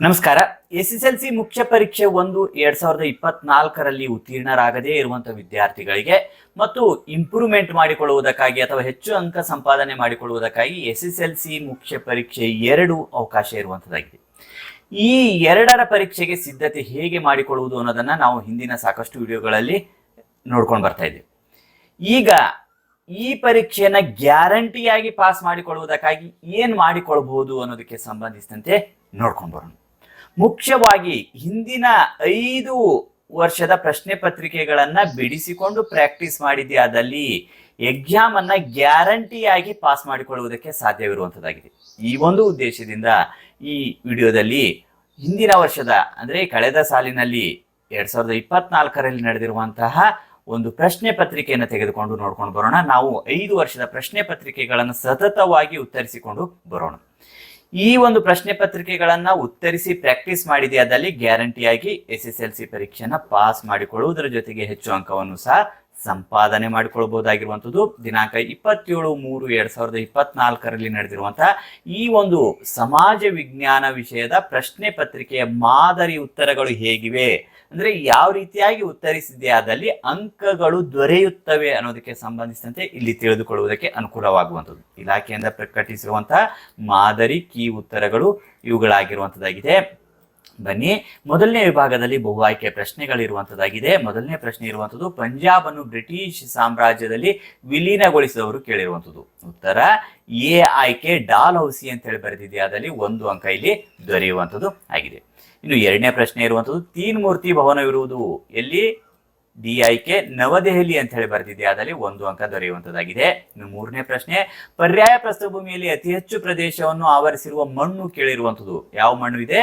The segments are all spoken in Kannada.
ನಮಸ್ಕಾರ. ಎಸ್ ಎಸ್ ಎಲ್ ಸಿ ಮುಖ್ಯ ಪರೀಕ್ಷೆ ಒಂದು ಎರಡ್ ಸಾವಿರದ ಇಪ್ಪತ್ನಾಲ್ಕರಲ್ಲಿ ಉತ್ತೀರ್ಣರಾಗದೇ ಇರುವಂತಹ ವಿದ್ಯಾರ್ಥಿಗಳಿಗೆ ಮತ್ತು ಇಂಪ್ರೂವ್ಮೆಂಟ್ ಮಾಡಿಕೊಳ್ಳುವುದಕ್ಕಾಗಿ ಅಥವಾ ಹೆಚ್ಚು ಅಂಕ ಸಂಪಾದನೆ ಮಾಡಿಕೊಳ್ಳುವುದಕ್ಕಾಗಿ ಎಸ್ ಎಸ್ ಎಲ್ ಸಿ ಮುಖ್ಯ ಪರೀಕ್ಷೆ ಎರಡು ಅವಕಾಶ ಇರುವಂತದ್ದಾಗಿದೆ ಈ ಎರಡರ ಪರೀಕ್ಷೆಗೆ ಸಿದ್ಧತೆ ಹೇಗೆ ಮಾಡಿಕೊಳ್ಳುವುದು ಅನ್ನೋದನ್ನ ನಾವು ಹಿಂದಿನ ಸಾಕಷ್ಟು ವಿಡಿಯೋಗಳಲ್ಲಿ ನೋಡ್ಕೊಂಡು ಬರ್ತಾ ಇದ್ದೀವಿ. ಈಗ ಈ ಪರೀಕ್ಷೆಯನ್ನ ಗ್ಯಾರಂಟಿಯಾಗಿ ಪಾಸ್ ಮಾಡಿಕೊಳ್ಳುವುದಕ್ಕಾಗಿ ಏನ್ ಮಾಡಿಕೊಳ್ಬಹುದು ಅನ್ನೋದಕ್ಕೆ ಸಂಬಂಧಿಸಿದಂತೆ ನೋಡ್ಕೊಂಡು ಬರೋಣ. ಮುಖ್ಯವಾಗಿ ಹಿಂದಿನ ಐದು ವರ್ಷದ ಪ್ರಶ್ನೆ ಪತ್ರಿಕೆಗಳನ್ನ ಬಿಡಿಸಿಕೊಂಡು ಪ್ರಾಕ್ಟೀಸ್ ಮಾಡಿದ್ಯಾದಲ್ಲಿ ಎಕ್ಸಾಮ್ ಅನ್ನ ಗ್ಯಾರಂಟಿಯಾಗಿ ಪಾಸ್ ಮಾಡಿಕೊಳ್ಳುವುದಕ್ಕೆ ಸಾಧ್ಯವಿರುವಂತದ್ದಾಗಿದೆ. ಈ ಒಂದು ಉದ್ದೇಶದಿಂದ ಈ ವಿಡಿಯೋದಲ್ಲಿ ಹಿಂದಿನ ವರ್ಷದ ಅಂದ್ರೆ ಕಳೆದ ಸಾಲಿನಲ್ಲಿ ಎರಡ್ ಸಾವಿರದ ಇಪ್ಪತ್ನಾಲ್ಕರಲ್ಲಿ ನಡೆದಿರುವಂತಹ ಒಂದು ಪ್ರಶ್ನೆ ಪತ್ರಿಕೆಯನ್ನು ತೆಗೆದುಕೊಂಡು ನೋಡ್ಕೊಂಡು ಬರೋಣ. ನಾವು ಐದು ವರ್ಷದ ಪ್ರಶ್ನೆ ಪತ್ರಿಕೆಗಳನ್ನು ಸತತವಾಗಿ ಉತ್ತರಿಸಿಕೊಂಡು ಬರೋಣ. ಈ ಒಂದು ಪ್ರಶ್ನೆ ಪತ್ರಿಕೆಗಳನ್ನ ಉತ್ತರಿಸಿ ಪ್ರಾಕ್ಟೀಸ್ ಮಾಡಿದೆಯಾದಲ್ಲಿ ಗ್ಯಾರಂಟಿಯಾಗಿ ಎಸ್ ಎಸ್ ಎಲ್ ಸಿ ಪರೀಕ್ಷೆನ ಪಾಸ್ ಮಾಡಿಕೊಳ್ಳುವುದರ ಜೊತೆಗೆ ಹೆಚ್ಚು ಅಂಕವನ್ನು ಸಹ ಸಂಪಾದನೆ ಮಾಡಿಕೊಳ್ಳಬಹುದಾಗಿರುವಂತದ್ದು ದಿನಾಂಕ ಇಪ್ಪತ್ತೇಳು ಮೂರು ಎರಡ್ ಸಾವಿರದ ಇಪ್ಪತ್ನಾಲ್ಕರಲ್ಲಿ ನಡೆದಿರುವಂತಹ ಈ ಒಂದು ಸಮಾಜ ವಿಜ್ಞಾನ ವಿಷಯದ ಪ್ರಶ್ನೆ ಪತ್ರಿಕೆಯ ಮಾದರಿ ಉತ್ತರಗಳು ಹೇಗಿವೆ? ಅಂದ್ರೆ ಯಾವ ರೀತಿಯಾಗಿ ಉತ್ತರಿಸಿದೆಯಾದಲ್ಲಿ ಅಂಕಗಳು ದೊರೆಯುತ್ತವೆ ಅನ್ನೋದಕ್ಕೆ ಸಂಬಂಧಿಸಿದಂತೆ ಇಲ್ಲಿ ತಿಳಿದುಕೊಳ್ಳುವುದಕ್ಕೆ ಅನುಕೂಲವಾಗುವಂಥದ್ದು. ಇಲಾಖೆಯಿಂದ ಪ್ರಕಟಿಸಿರುವಂತಹ ಮಾದರಿ ಕೀ ಉತ್ತರಗಳು ಇವುಗಳಾಗಿರುವಂಥದ್ದಾಗಿದೆ. ಬನ್ನಿ. ಮೊದಲನೇ ವಿಭಾಗದಲ್ಲಿ ಬಹು ಆಯ್ಕೆ ಪ್ರಶ್ನೆಗಳಿರುವಂಥದ್ದಾಗಿದೆ ಮೊದಲನೇ ಪ್ರಶ್ನೆ ಇರುವಂಥದ್ದು ಪಂಜಾಬ್ ಅನ್ನು ಬ್ರಿಟಿಷ್ ಸಾಮ್ರಾಜ್ಯದಲ್ಲಿ ವಿಲೀನಗೊಳಿಸಿದವರು ಕೇಳಿರುವಂಥದ್ದು ಉತ್ತರ, ಎ ಆಯ್ಕೆ ಡಾಲ್ ಹೌಸಿ ಅಂತ ಹೇಳಿ ಬರೆದಿದೆಯಾದಲ್ಲಿ ಒಂದು ಅಂಕ ಇಲ್ಲಿ ದೊರೆಯುವಂಥದ್ದು ಆಗಿದೆ. ಇನ್ನು ಎರಡನೇ ಪ್ರಶ್ನೆ ಇರುವಂಥದ್ದು ತೀನ್ ಮೂರ್ತಿ ಭವನವಿರುವುದು ಎಲ್ಲಿ? ಡಿ ಆಯ್ಕೆ ನವದೆಹಲಿ ಅಂತ ಹೇಳಿ ಬರೆದಿದೆಯಾದಲ್ಲಿ ಒಂದು ಅಂಕ ದೊರೆಯುವಂತದ್ದಾಗಿದೆ. ಇನ್ನು ಮೂರನೇ ಪ್ರಶ್ನೆ, ಪರ್ಯಾಯ ಪ್ರಸ್ಥಭೂಮಿಯಲ್ಲಿ ಅತಿ ಹೆಚ್ಚು ಪ್ರದೇಶವನ್ನು ಆವರಿಸಿರುವ ಮಣ್ಣು ಕೇಳಿರುವಂಥದ್ದು ಯಾವ ಮಣ್ಣು ಇದೆ?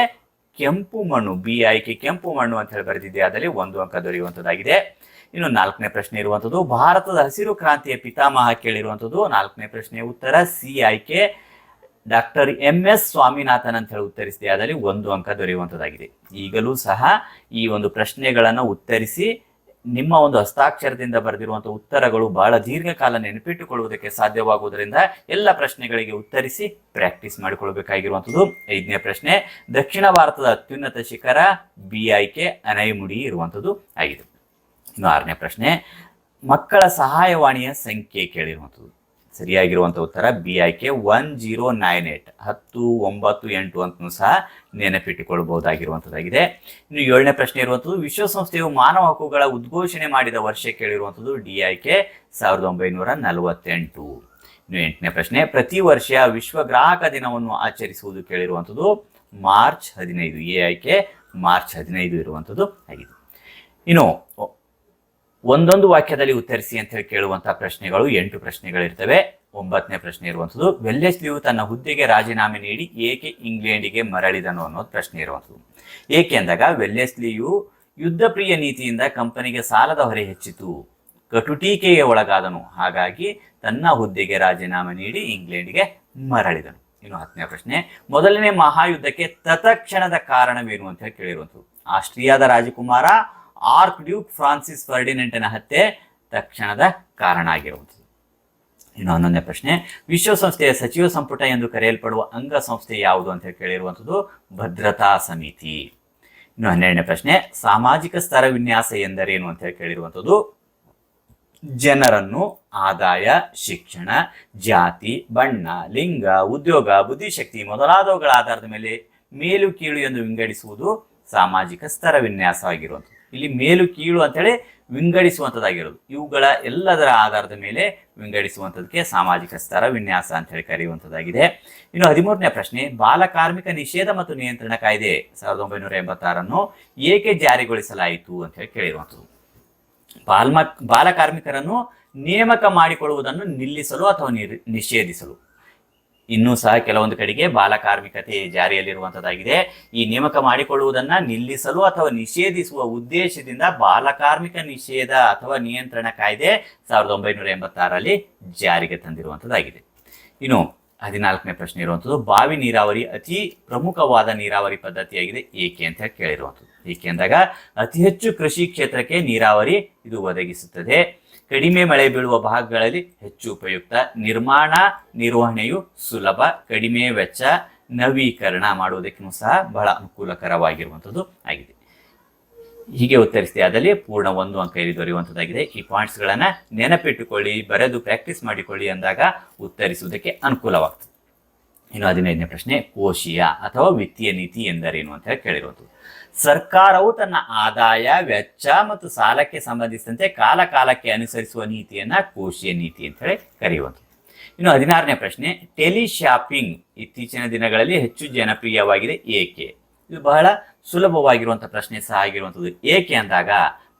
ಕೆಂಪು ಮಣ್ಣು ಬಿ ಆಯ್ಕೆ ಕೆಂಪು ಮಣ್ಣು ಅಂತ ಹೇಳಿ ಬರೆದಿದೆ. ಅದರಲ್ಲಿ ಒಂದು ಅಂಕ ದೊರೆಯುವಂಥದ್ದಾಗಿದೆ. ಇನ್ನು ನಾಲ್ಕನೇ ಪ್ರಶ್ನೆ ಇರುವಂಥದ್ದು, ಭಾರತದ ಹಸಿರು ಕ್ರಾಂತಿಯ ಪಿತಾಮಹ ಕೇಳಿರುವಂಥದ್ದು. ನಾಲ್ಕನೇ ಪ್ರಶ್ನೆ ಉತ್ತರ ಸಿ ಆಯ್ಕೆ ಡಾಕ್ಟರ್ ಎಂ ಎಸ್ ಸ್ವಾಮಿನಾಥನ್ ಅಂತ ಹೇಳಿ ಉತ್ತರಿಸಿದೆ. ಅದರಲ್ಲಿ ಒಂದು ಅಂಕ ದೊರೆಯುವಂಥದ್ದಾಗಿದೆ. ಈಗಲೂ ಸಹ ಈ ಒಂದು ಪ್ರಶ್ನೆಗಳನ್ನು ಉತ್ತರಿಸಿ ನಿಮ್ಮ ಒಂದು ಹಸ್ತಾಕ್ಷರದಿಂದ ಬರೆದಿರುವಂತಹ ಉತ್ತರಗಳು ಬಹಳ ದೀರ್ಘಕಾಲ ನೆನಪಿಟ್ಟುಕೊಳ್ಳುವುದಕ್ಕೆ ಸಾಧ್ಯವಾಗುವುದರಿಂದ ಎಲ್ಲ ಪ್ರಶ್ನೆಗಳಿಗೆ ಉತ್ತರಿಸಿ ಪ್ರಾಕ್ಟೀಸ್ ಮಾಡಿಕೊಳ್ಳಬೇಕಾಗಿರುವಂಥದ್ದು ಐದನೇ ಪ್ರಶ್ನೆ, ದಕ್ಷಿಣ ಭಾರತದ ಅತ್ಯುನ್ನತ ಶಿಖರ ಬಿ ಆಯ್ಕೆ ಅನೈಮುಡಿ ಇರುವಂಥದ್ದು ಆಗಿದೆ ಇನ್ನು ಆರನೇ ಪ್ರಶ್ನೆ, ಮಕ್ಕಳ ಸಹಾಯವಾಣಿಯ ಸಂಖ್ಯೆ ಕೇಳಿರುವಂಥದ್ದು ಸರಿಯಾಗಿರುವಂಥ ಉತ್ತರ ಬಿ ಆಯ್ಕೆ ಒನ್ ಜೀರೋ ನೈನ್ ಏಟ್. ಹತ್ತು, ಒಂಬತ್ತು, ಎಂಟು ಅಂತ ಸಹ ನೆನಪಿಟ್ಟುಕೊಳ್ಬಹುದಾಗಿರುವಂಥದ್ದಾಗಿದೆ ಇನ್ನು ಏಳನೇ ಪ್ರಶ್ನೆ ಇರುವಂಥದ್ದು ವಿಶ್ವಸಂಸ್ಥೆಯು ಮಾನವ ಹಕ್ಕುಗಳ ಉದ್ಘೋಷಣೆ ಮಾಡಿದ ವರ್ಷ ಕೇಳಿರುವಂಥದ್ದು ಡಿ ಆಯ್ಕೆ ಸಾವಿರದ ಒಂಬೈನೂರ ನಲವತ್ತೆಂಟು. ಇನ್ನು ಎಂಟನೇ ಪ್ರಶ್ನೆ, ಪ್ರತಿ ವರ್ಷ ವಿಶ್ವ ಗ್ರಾಹಕ ದಿನವನ್ನು ಆಚರಿಸುವುದು ಕೇಳಿರುವಂಥದ್ದು ಮಾರ್ಚ್ ಹದಿನೈದು. ಎ ಆಯ್ಕೆ ಮಾರ್ಚ್ ಹದಿನೈದು ಇರುವಂಥದ್ದು ಆಗಿದೆ. ಇನ್ನು ಒಂದೊಂದು ವಾಕ್ಯದಲ್ಲಿ ಉತ್ತರಿಸಿ ಅಂತ ಹೇಳಿ ಕೇಳುವಂತಹ ಪ್ರಶ್ನೆಗಳು ಎಂಟು ಪ್ರಶ್ನೆಗಳಿರ್ತವೆ. ಒಂಬತ್ತನೇ ಪ್ರಶ್ನೆ ಇರುವಂಥದ್ದು, ವೆಲ್ಲೆಸ್ಲಿಯು ತನ್ನ ಹುದ್ದೆಗೆ ರಾಜೀನಾಮೆ ನೀಡಿ ಏಕೆ ಇಂಗ್ಲೆಂಡಿಗೆ ಮರಳಿದನು? ಅನ್ನೋದು ಪ್ರಶ್ನೆ ಇರುವಂಥದ್ದು. ಏಕೆ ಅಂದಾಗ, ವೆಲ್ಲೆಸ್ಲಿಯು ಯುದ್ಧಪ್ರಿಯ ನೀತಿಯಿಂದ ಕಂಪನಿಗೆ ಸಾಲದ ಹೊರೆ ಹೆಚ್ಚಿತು. ಕಟುಟೀಕೆಗೆ ಒಳಗಾದನು. ಹಾಗಾಗಿ ತನ್ನ ಹುದ್ದೆಗೆ ರಾಜೀನಾಮೆ ನೀಡಿ ಇಂಗ್ಲೆಂಡ್ಗೆ ಮರಳಿದನು. ಇನ್ನು ಹತ್ತನೇ ಪ್ರಶ್ನೆ, ಮೊದಲನೇ ಮಹಾಯುದ್ಧಕ್ಕೆ ತತ್ಕ್ಷಣದ ಕಾರಣವೇನು? ಅಂತ ಹೇಳಿ ಕೇಳಿರುವಂಥದ್ದು. ಆಸ್ಟ್ರಿಯಾದ ರಾಜಕುಮಾರ ಆರ್ಕ್ ಡ್ಯೂಕ್ ಫ್ರಾನ್ಸಿಸ್ ಫರ್ಡಿನೆಂಟನ ಹತ್ಯೆ ತಕ್ಷಣದ ಕಾರಣ ಆಗಿರುವುದು. ಇನ್ನು ಹನ್ನೊಂದನೇ ಪ್ರಶ್ನೆ, ವಿಶ್ವಸಂಸ್ಥೆಯ ಸಚಿವ ಸಂಪುಟ ಎಂದು ಕರೆಯಲ್ಪಡುವ ಅಂಗ ಸಂಸ್ಥೆ ಯಾವುದು ಅಂತ ಕೇಳಿರುವಂಥದ್ದು ಭದ್ರತಾ ಸಮಿತಿ. ಇನ್ನು ಹನ್ನೆರಡನೇ ಪ್ರಶ್ನೆ, ಸಾಮಾಜಿಕ ಸ್ತರ ವಿನ್ಯಾಸ ಎಂದರೇನು ಅಂತ ಹೇಳಿ ಕೇಳಿರುವಂಥದ್ದು ಜನರನ್ನು ಆದಾಯ, ಶಿಕ್ಷಣ, ಜಾತಿ, ಬಣ್ಣ, ಲಿಂಗ, ಉದ್ಯೋಗ, ಬುದ್ಧಿಶಕ್ತಿ ಮೊದಲಾದವುಗಳ ಆಧಾರದ ಮೇಲೆ ಮೇಲು ಕೀಳು ಎಂದು ವಿಂಗಡಿಸುವುದು ಸಾಮಾಜಿಕ ಸ್ತರ ವಿನ್ಯಾಸ ಆಗಿರುವಂಥದ್ದು. ಇಲ್ಲಿ ಮೇಲು ಕೀಳು ಅಂತೇಳಿ ವಿಂಗಡಿಸುವಂಥದ್ದಾಗಿರೋದು. ಇವುಗಳ ಎಲ್ಲದರ ಆಧಾರದ ಮೇಲೆ ವಿಂಗಡಿಸುವಂಥದ್ದಕ್ಕೆ ಸಾಮಾಜಿಕ ಸ್ತರ ವಿನ್ಯಾಸ ಅಂತ ಹೇಳಿ ಕರೆಯುವಂಥದ್ದಾಗಿದೆ. ಇನ್ನು ಹದಿಮೂರನೇ ಪ್ರಶ್ನೆ, ಬಾಲ ಕಾರ್ಮಿಕ ನಿಷೇಧ ಮತ್ತು ನಿಯಂತ್ರಣ ಕಾಯ್ದೆ ಸಾವಿರದ ಒಂಬೈನೂರ ಎಂಬತ್ತಾರನ್ನು ಏಕೆ ಜಾರಿಗೊಳಿಸಲಾಯಿತು ಅಂತ ಹೇಳಿ ಕೇಳಿರುವಂಥದ್ದು. ಬಾಲ್ಮ, ಬಾಲ ಕಾರ್ಮಿಕರನ್ನು ನೇಮಕ ಮಾಡಿಕೊಳ್ಳುವುದನ್ನು ನಿಲ್ಲಿಸಲು ಅಥವಾ ನಿಷೇಧಿಸಲು? ಇನ್ನೂ ಸಹ ಕೆಲವೊಂದು ಕಡೆಗೆ ಬಾಲಕಾರ್ಮಿಕತೆ ಜಾರಿಯಲ್ಲಿರುವಂತದ್ದಾಗಿದೆ. ಈ ನೇಮಕ ಮಾಡಿಕೊಳ್ಳುವುದನ್ನ ನಿಲ್ಲಿಸಲು ಅಥವಾ ನಿಷೇಧಿಸುವ ಉದ್ದೇಶದಿಂದ ಬಾಲಕಾರ್ಮಿಕ ನಿಷೇಧ ಅಥವಾ ನಿಯಂತ್ರಣ ಕಾಯ್ದೆ ಸಾವಿರದ ಒಂಬೈನೂರ ಎಂಬತ್ತಾರಲ್ಲಿ ಜಾರಿಗೆ ತಂದಿರುವಂತದ್ದಾಗಿದೆ. ಇನ್ನು ಹದಿನಾಲ್ಕನೇ ಪ್ರಶ್ನೆ ಇರುವಂಥದ್ದು ಬಾವಿ ನೀರಾವರಿ ಅತಿ ಪ್ರಮುಖವಾದ ನೀರಾವರಿ ಪದ್ಧತಿಯಾಗಿದೆ. ಏಕೆ ಅಂತ ಕೇಳಿರುವಂಥದ್ದು ಏಕೆ ಅಂದಾಗ, ಅತಿ ಹೆಚ್ಚು ಕೃಷಿ ಕ್ಷೇತ್ರಕ್ಕೆ ನೀರಾವರಿ ಇದು ಒದಗಿಸುತ್ತದೆ. ಕಡಿಮೆ ಮಳೆ ಬೀಳುವ ಭಾಗಗಳಲ್ಲಿ ಹೆಚ್ಚು ಉಪಯುಕ್ತ. ನಿರ್ಮಾಣ, ನಿರ್ವಹಣೆಯು ಸುಲಭ, ಕಡಿಮೆ ವೆಚ್ಚ, ನವೀಕರಣ ಮಾಡುವುದಕ್ಕೂ ಸಹ ಬಹಳ ಅನುಕೂಲಕರವಾಗಿರುವಂಥದ್ದು ಆಗಿದೆ. ಹೀಗೆ ಉತ್ತರಿಸಿದೆ. ಪೂರ್ಣ ಒಂದು ಅಂಕ ಇಲ್ಲಿ ದೊರೆಯುವಂಥದ್ದಾಗಿದೆ. ಈ ಪಾಯಿಂಟ್ಸ್ಗಳನ್ನು ನೆನಪಿಟ್ಟುಕೊಳ್ಳಿ, ಬರೆದು ಪ್ರಾಕ್ಟೀಸ್ ಮಾಡಿಕೊಳ್ಳಿ ಅಂದಾಗ ಉತ್ತರಿಸುವುದಕ್ಕೆ ಅನುಕೂಲವಾಗ್ತದೆ. ಇನ್ನು ಹದಿನೈದನೇ ಪ್ರಶ್ನೆ, ಕೋಶೀಯ ಅಥವಾ ವಿತ್ತೀಯ ನೀತಿ ಎಂದರೇನು ಅಂತ ಹೇಳಿ ಕೇಳಿರುವಂಥದ್ದು. ಸರ್ಕಾರವು ತನ್ನ ಆದಾಯ, ವೆಚ್ಚ ಮತ್ತು ಸಾಲಕ್ಕೆ ಸಂಬಂಧಿಸಿದಂತೆ ಕಾಲ ಕಾಲಕ್ಕೆ ಅನುಸರಿಸುವ ನೀತಿಯನ್ನ ಕೋಶೀಯ ನೀತಿ ಅಂತ ಹೇಳಿ ಕರೆಯುವಂಥದ್ದು. ಇನ್ನು ಹದಿನಾರನೇ ಪ್ರಶ್ನೆ ಟೆಲಿ ಶಾಪಿಂಗ್ ಇತ್ತೀಚಿನ ದಿನಗಳಲ್ಲಿ ಹೆಚ್ಚು ಜನಪ್ರಿಯವಾಗಿದೆ. ಏಕೆ? ಇದು ಬಹಳ ಸುಲಭವಾಗಿರುವಂಥ ಪ್ರಶ್ನೆ ಸಹ ಆಗಿರುವಂಥದ್ದು. ಏಕೆ ಅಂದಾಗ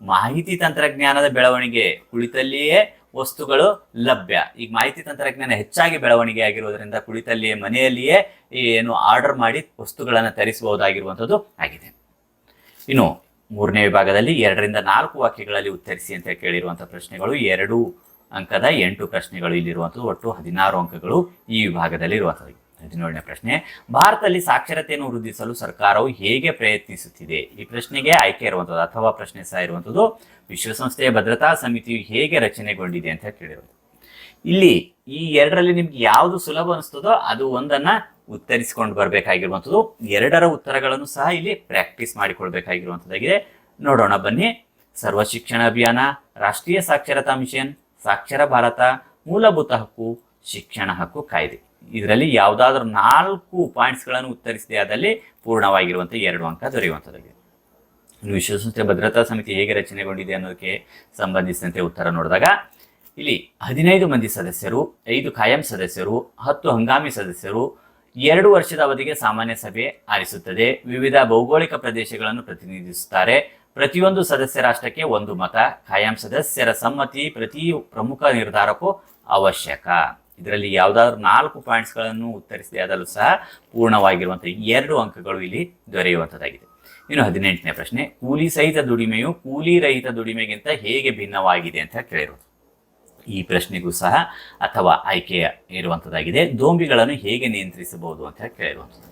ಮಾಹಿತಿ ತಂತ್ರಜ್ಞಾನದ ಬೆಳವಣಿಗೆ ಕುಳಿತಲ್ಲಿಯೇ ವಸ್ತುಗಳು ಲಭ್ಯ. ಈಗ ಮಾಹಿತಿ ತಂತ್ರಜ್ಞಾನ ಹೆಚ್ಚಾಗಿ ಬೆಳವಣಿಗೆ ಆಗಿರೋದ್ರಿಂದ ಕುಳಿತಲ್ಲಿಯೇ ಮನೆಯಲ್ಲಿಯೇ ಏನು ಆರ್ಡರ್ ಮಾಡಿ ವಸ್ತುಗಳನ್ನು ತರಿಸಬಹುದಾಗಿರುವಂಥದ್ದು ಆಗಿದೆ. ಇನ್ನು ಮೂರನೇ ವಿಭಾಗದಲ್ಲಿ ಎರಡರಿಂದ ನಾಲ್ಕು ವಾಕ್ಯಗಳಲ್ಲಿ ಉತ್ತರಿಸಿ ಅಂತ ಕೇಳಿರುವಂಥ ಪ್ರಶ್ನೆಗಳು, ಎರಡು ಅಂಕದ ಎಂಟು ಪ್ರಶ್ನೆಗಳು ಇಲ್ಲಿರುವಂಥದ್ದು, ಒಟ್ಟು ಹದಿನಾರು ಅಂಕಗಳು ಈ ವಿಭಾಗದಲ್ಲಿ ಇರುವಂಥದ್ದು. ಹದಿನೇಳನೇ ಪ್ರಶ್ನೆ, ಭಾರತದಲ್ಲಿ ಸಾಕ್ಷರತೆಯನ್ನು ವೃದ್ಧಿಸಲು ಸರ್ಕಾರವು ಹೇಗೆ ಪ್ರಯತ್ನಿಸುತ್ತಿದೆ? ಈ ಪ್ರಶ್ನೆಗೆ ಆಯ್ಕೆ ಇರುವಂಥದ್ದು, ಅಥವಾ ಪ್ರಶ್ನೆ ಸಹ ಇರುವಂಥದ್ದು, ವಿಶ್ವಸಂಸ್ಥೆಯ ಭದ್ರತಾ ಸಮಿತಿಯು ಹೇಗೆ ರಚನೆಗೊಂಡಿದೆ ಅಂತ ಕೇಳಿರೋದು ಇಲ್ಲಿ ಈ ಎರಡರಲ್ಲಿ ನಿಮ್ಗೆ ಯಾವುದು ಸುಲಭ ಅನಿಸ್ತದೋ ಅದು ಒಂದನ್ನ ಉತ್ತರಿಸಿಕೊಂಡು ಬರಬೇಕಾಗಿರುವಂಥದ್ದು. ಎರಡರ ಉತ್ತರಗಳನ್ನು ಸಹ ಇಲ್ಲಿ ಪ್ರಾಕ್ಟೀಸ್ ಮಾಡಿಕೊಳ್ಬೇಕಾಗಿರುವಂಥದ್ದಾಗಿದೆ. ನೋಡೋಣ ಬನ್ನಿ. ಸರ್ವ ಶಿಕ್ಷಣ ಅಭಿಯಾನ, ರಾಷ್ಟ್ರೀಯ ಸಾಕ್ಷರತಾ ಮಿಷನ್, ಸಾಕ್ಷರ ಭಾರತ, ಮೂಲಭೂತ ಹಕ್ಕು, ಶಿಕ್ಷಣ ಹಕ್ಕು ಕಾಯ್ದೆ. ಇದರಲ್ಲಿ ಯಾವುದಾದ್ರೂ ನಾಲ್ಕು ಪಾಯಿಂಟ್ಸ್ಗಳನ್ನು ಉತ್ತರಿಸಿದೆ ಆದಲ್ಲಿ ಪೂರ್ಣವಾಗಿರುವಂಥ ಎರಡು ಅಂಕ ದೊರೆಯುವಂಥದ್ದಾಗಿದೆ. ವಿಶ್ವಸಂಸ್ಥೆ ಭದ್ರತಾ ಸಮಿತಿ ಹೇಗೆ ರಚನೆಗೊಂಡಿದೆ ಅನ್ನೋದಕ್ಕೆ ಸಂಬಂಧಿಸಿದಂತೆ ಉತ್ತರ ನೋಡಿದಾಗ, ಇಲ್ಲಿ ಹದಿನೈದು ಮಂದಿ ಸದಸ್ಯರು, ಐದು ಕಾಯಂ ಸದಸ್ಯರು, ಹತ್ತು ಹಂಗಾಮಿ ಸದಸ್ಯರು ಎರಡು ವರ್ಷದ ಅವಧಿಗೆ ಸಾಮಾನ್ಯ ಸಭೆ ಆರಿಸುತ್ತದೆ. ವಿವಿಧ ಭೌಗೋಳಿಕ ಪ್ರದೇಶಗಳನ್ನು ಪ್ರತಿನಿಧಿಸುತ್ತಾರೆ. ಪ್ರತಿಯೊಂದು ಸದಸ್ಯ ರಾಷ್ಟ್ರಕ್ಕೆ ಒಂದು ಮತ. ಕಾಯಂ ಸದಸ್ಯರ ಸಮ್ಮತಿ ಪ್ರತಿ ಪ್ರಮುಖ ನಿರ್ಧಾರಕ್ಕೂ ಅವಶ್ಯಕ. ಇದರಲ್ಲಿ ಯಾವುದಾದ್ರೂ ನಾಲ್ಕು ಪಾಯಿಂಟ್ಸ್ಗಳನ್ನು ಉತ್ತರಿಸದೆ ಅದರಲ್ಲೂ ಸಹ ಪೂರ್ಣವಾಗಿರುವಂಥ ಎರಡು ಅಂಕಗಳು ಇಲ್ಲಿ ದೊರೆಯುವಂಥದ್ದಾಗಿದೆ ಇನ್ನು ಹದಿನೆಂಟನೇ ಪ್ರಶ್ನೆ, ಕೂಲಿ ಸಹಿತ ದುಡಿಮೆಯು ಕೂಲಿ ರಹಿತ ದುಡಿಮೆಗಿಂತ ಹೇಗೆ ಭಿನ್ನವಾಗಿದೆ ಅಂತ ಕೇಳಿರೋದು. ಈ ಪ್ರಶ್ನೆಗೂ ಸಹ ಅಥವಾ ಆಯ್ಕೆಯ ಇರುವಂಥದ್ದಾಗಿದೆ ದೋಂಬಿಗಳನ್ನು ಹೇಗೆ ನಿಯಂತ್ರಿಸಬಹುದು ಅಂತ ಕೇಳಿರುವಂಥದ್ದು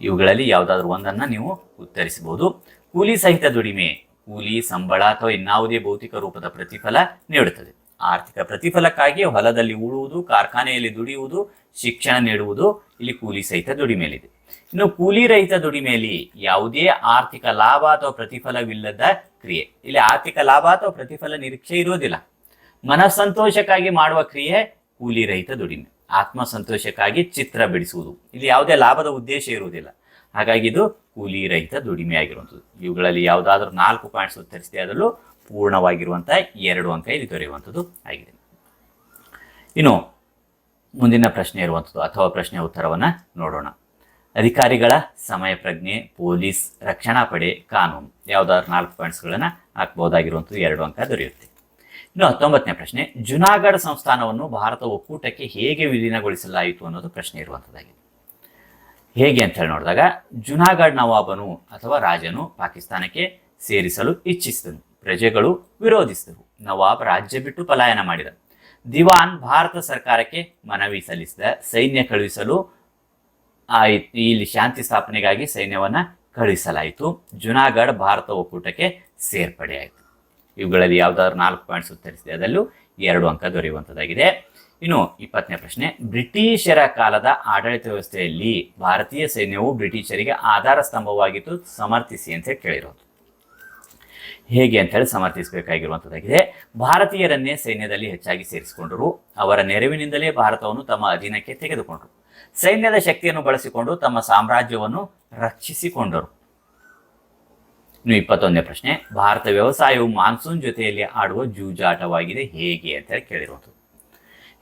ಇವುಗಳಲ್ಲಿ ಯಾವುದಾದ್ರೂ ಒಂದನ್ನು ನೀವು ಉತ್ತರಿಸಬಹುದು. ಕೂಲಿ ಸಹಿತ ದುಡಿಮೆ, ಕೂಲಿ, ಸಂಬಳ ಅಥವಾ ಇನ್ನಾವುದೇ ಭೌತಿಕ ರೂಪದ ಪ್ರತಿಫಲ ನೀಡುತ್ತದೆ. ಆರ್ಥಿಕ ಪ್ರತಿಫಲಕ್ಕಾಗಿ ಹೊಲದಲ್ಲಿ ಉಳುವುದು, ಕಾರ್ಖಾನೆಯಲ್ಲಿ ದುಡಿಯುವುದು, ಶಿಕ್ಷಣ ನೀಡುವುದು, ಇಲ್ಲಿ ಕೂಲಿ ಸಹಿತ ದುಡಿಮೆಯಲ್ಲಿದೆ. ಇನ್ನು ಕೂಲಿ ರಹಿತ ದುಡಿಮೆಯಲ್ಲಿ ಯಾವುದೇ ಆರ್ಥಿಕ ಲಾಭ ಅಥವಾ ಪ್ರತಿಫಲವಿಲ್ಲದ ಕ್ರಿಯೆ. ಇಲ್ಲಿ ಆರ್ಥಿಕ ಲಾಭ ಅಥವಾ ಪ್ರತಿಫಲ ನಿರೀಕ್ಷೆ ಇರುವುದಿಲ್ಲ. ಮನಸ್ಸಂತೋಷಕ್ಕಾಗಿ ಮಾಡುವ ಕ್ರಿಯೆ ಕೂಲಿ ರಹಿತ ದುಡಿಮೆ. ಆತ್ಮ ಸಂತೋಷಕ್ಕಾಗಿ ಚಿತ್ರ ಬಿಡಿಸುವುದು. ಇಲ್ಲಿ ಯಾವುದೇ ಲಾಭದ ಉದ್ದೇಶ ಇರುವುದಿಲ್ಲ. ಹಾಗಾಗಿ ಇದು ಕೂಲಿ ರಹಿತ ದುಡಿಮೆ ಆಗಿರುವಂಥದ್ದು. ಇವುಗಳಲ್ಲಿ ಯಾವುದಾದ್ರೂ ನಾಲ್ಕು ಪಾಯಿಂಟ್ಸ್ ಉತ್ತರಿಸಿದೆ ಅದರಲ್ಲೂ ಪೂರ್ಣವಾಗಿರುವಂತಹ ಎರಡು ಅಂಕ ಇಲ್ಲಿ ದೊರೆಯುವಂಥದ್ದು ಆಗಿದೆ. ಇನ್ನು ಮುಂದಿನ ಪ್ರಶ್ನೆ ಇರುವಂಥದ್ದು ಅಥವಾ ಪ್ರಶ್ನೆ ಉತ್ತರವನ್ನು ನೋಡೋಣ. ಅಧಿಕಾರಿಗಳ ಸಮಯ ಪ್ರಜ್ಞೆ, ಪೊಲೀಸ್, ರಕ್ಷಣಾ ಪಡೆ, ಕಾನೂನು. ಯಾವುದಾದ್ರು ನಾಲ್ಕು ಪಾಯಿಂಟ್ಸ್ಗಳನ್ನು ಹಾಕ್ಬೋದಾಗಿರುವಂಥದ್ದು ಎರಡು ಅಂಕ ದೊರೆಯುತ್ತೆ. ಇನ್ನು ಹತ್ತೊಂಬತ್ತನೇ ಪ್ರಶ್ನೆ, ಜುನಾಗಢ ಸಂಸ್ಥಾನವನ್ನು ಭಾರತ ಒಕ್ಕೂಟಕ್ಕೆ ಹೇಗೆ ವಿಲೀನಗೊಳಿಸಲಾಯಿತು ಅನ್ನೋದು ಪ್ರಶ್ನೆ ಇರುವಂಥದ್ದಾಗಿದೆ ಹೇಗೆ ಅಂತ ಹೇಳಿ ನೋಡಿದಾಗ, ಜುನಾಗಢ್ ನವಾಬನು ಅಥವಾ ರಾಜನು ಪಾಕಿಸ್ತಾನಕ್ಕೆ ಸೇರಿಸಲು ಇಚ್ಛಿಸಿದನು, ಪ್ರಜೆಗಳು ವಿರೋಧಿಸಿದರು, ನವಾಬ್ ರಾಜ್ಯ ಬಿಟ್ಟು ಪಲಾಯನ ಮಾಡಿದ, ದಿವಾನ್ ಭಾರತ ಸರ್ಕಾರಕ್ಕೆ ಮನವಿ ಸಲ್ಲಿಸಿದ, ಸೈನ್ಯ ಕಳುಹಿಸಲು ಇಲ್ಲಿ ಶಾಂತಿ ಸ್ಥಾಪನೆಗಾಗಿ ಸೈನ್ಯವನ್ನ ಕಳುಹಿಸಲಾಯಿತು, ಜುನಾಗಢ್ ಭಾರತ ಒಕ್ಕೂಟಕ್ಕೆ ಸೇರ್ಪಡೆಯಾಯಿತು. ಇವುಗಳಲ್ಲಿ ಯಾವುದಾದ್ರು ನಾಲ್ಕು ಪಾಯಿಂಟ್ಸ್ ಉತ್ತರಿಸಿದೆ. ಅದರಲ್ಲೂ ಎರಡು ಅಂಕ ದೊರೆಯುವಂಥದ್ದಾಗಿದೆ. ಇನ್ನು ಇಪ್ಪತ್ತನೇ ಪ್ರಶ್ನೆ, ಬ್ರಿಟಿಷರ ಕಾಲದ ಆಡಳಿತ ವ್ಯವಸ್ಥೆಯಲ್ಲಿ ಭಾರತೀಯ ಸೈನ್ಯವು ಬ್ರಿಟಿಷರಿಗೆ ಆಧಾರ ಸ್ತಂಭವಾಗಿತ್ತು ಸಮರ್ಥಿಸಿ ಅಂತ ಕೇಳಿರೋದು. ಹೇಗೆ ಅಂತ ಹೇಳಿ ಸಮರ್ಥಿಸಬೇಕಾಗಿರುವಂಥದ್ದಾಗಿದೆ. ಭಾರತೀಯರನ್ನೇ ಸೈನ್ಯದಲ್ಲಿ ಹೆಚ್ಚಾಗಿ ಸೇರಿಸಿಕೊಂಡರು. ಅವರ ನೆರವಿನಿಂದಲೇ ಭಾರತವನ್ನು ತಮ್ಮ ಅಧೀನಕ್ಕೆ ತೆಗೆದುಕೊಂಡರು. ಸೈನ್ಯದ ಶಕ್ತಿಯನ್ನು ಬಳಸಿಕೊಂಡು ತಮ್ಮ ಸಾಮ್ರಾಜ್ಯವನ್ನು ರಕ್ಷಿಸಿಕೊಂಡರು. ಇನ್ನು ಇಪ್ಪತ್ತೊಂದನೇ ಪ್ರಶ್ನೆ, ಭಾರತ ವ್ಯವಸಾಯವು ಮಾನ್ಸೂನ್ ಜೊತೆಯಲ್ಲಿ ಆಡುವ ಜೂಜಾಟವಾಗಿದೆ, ಹೇಗೆ ಅಂತ ಹೇಳಿ ಕೇಳಿರುವಂಥದ್ದು.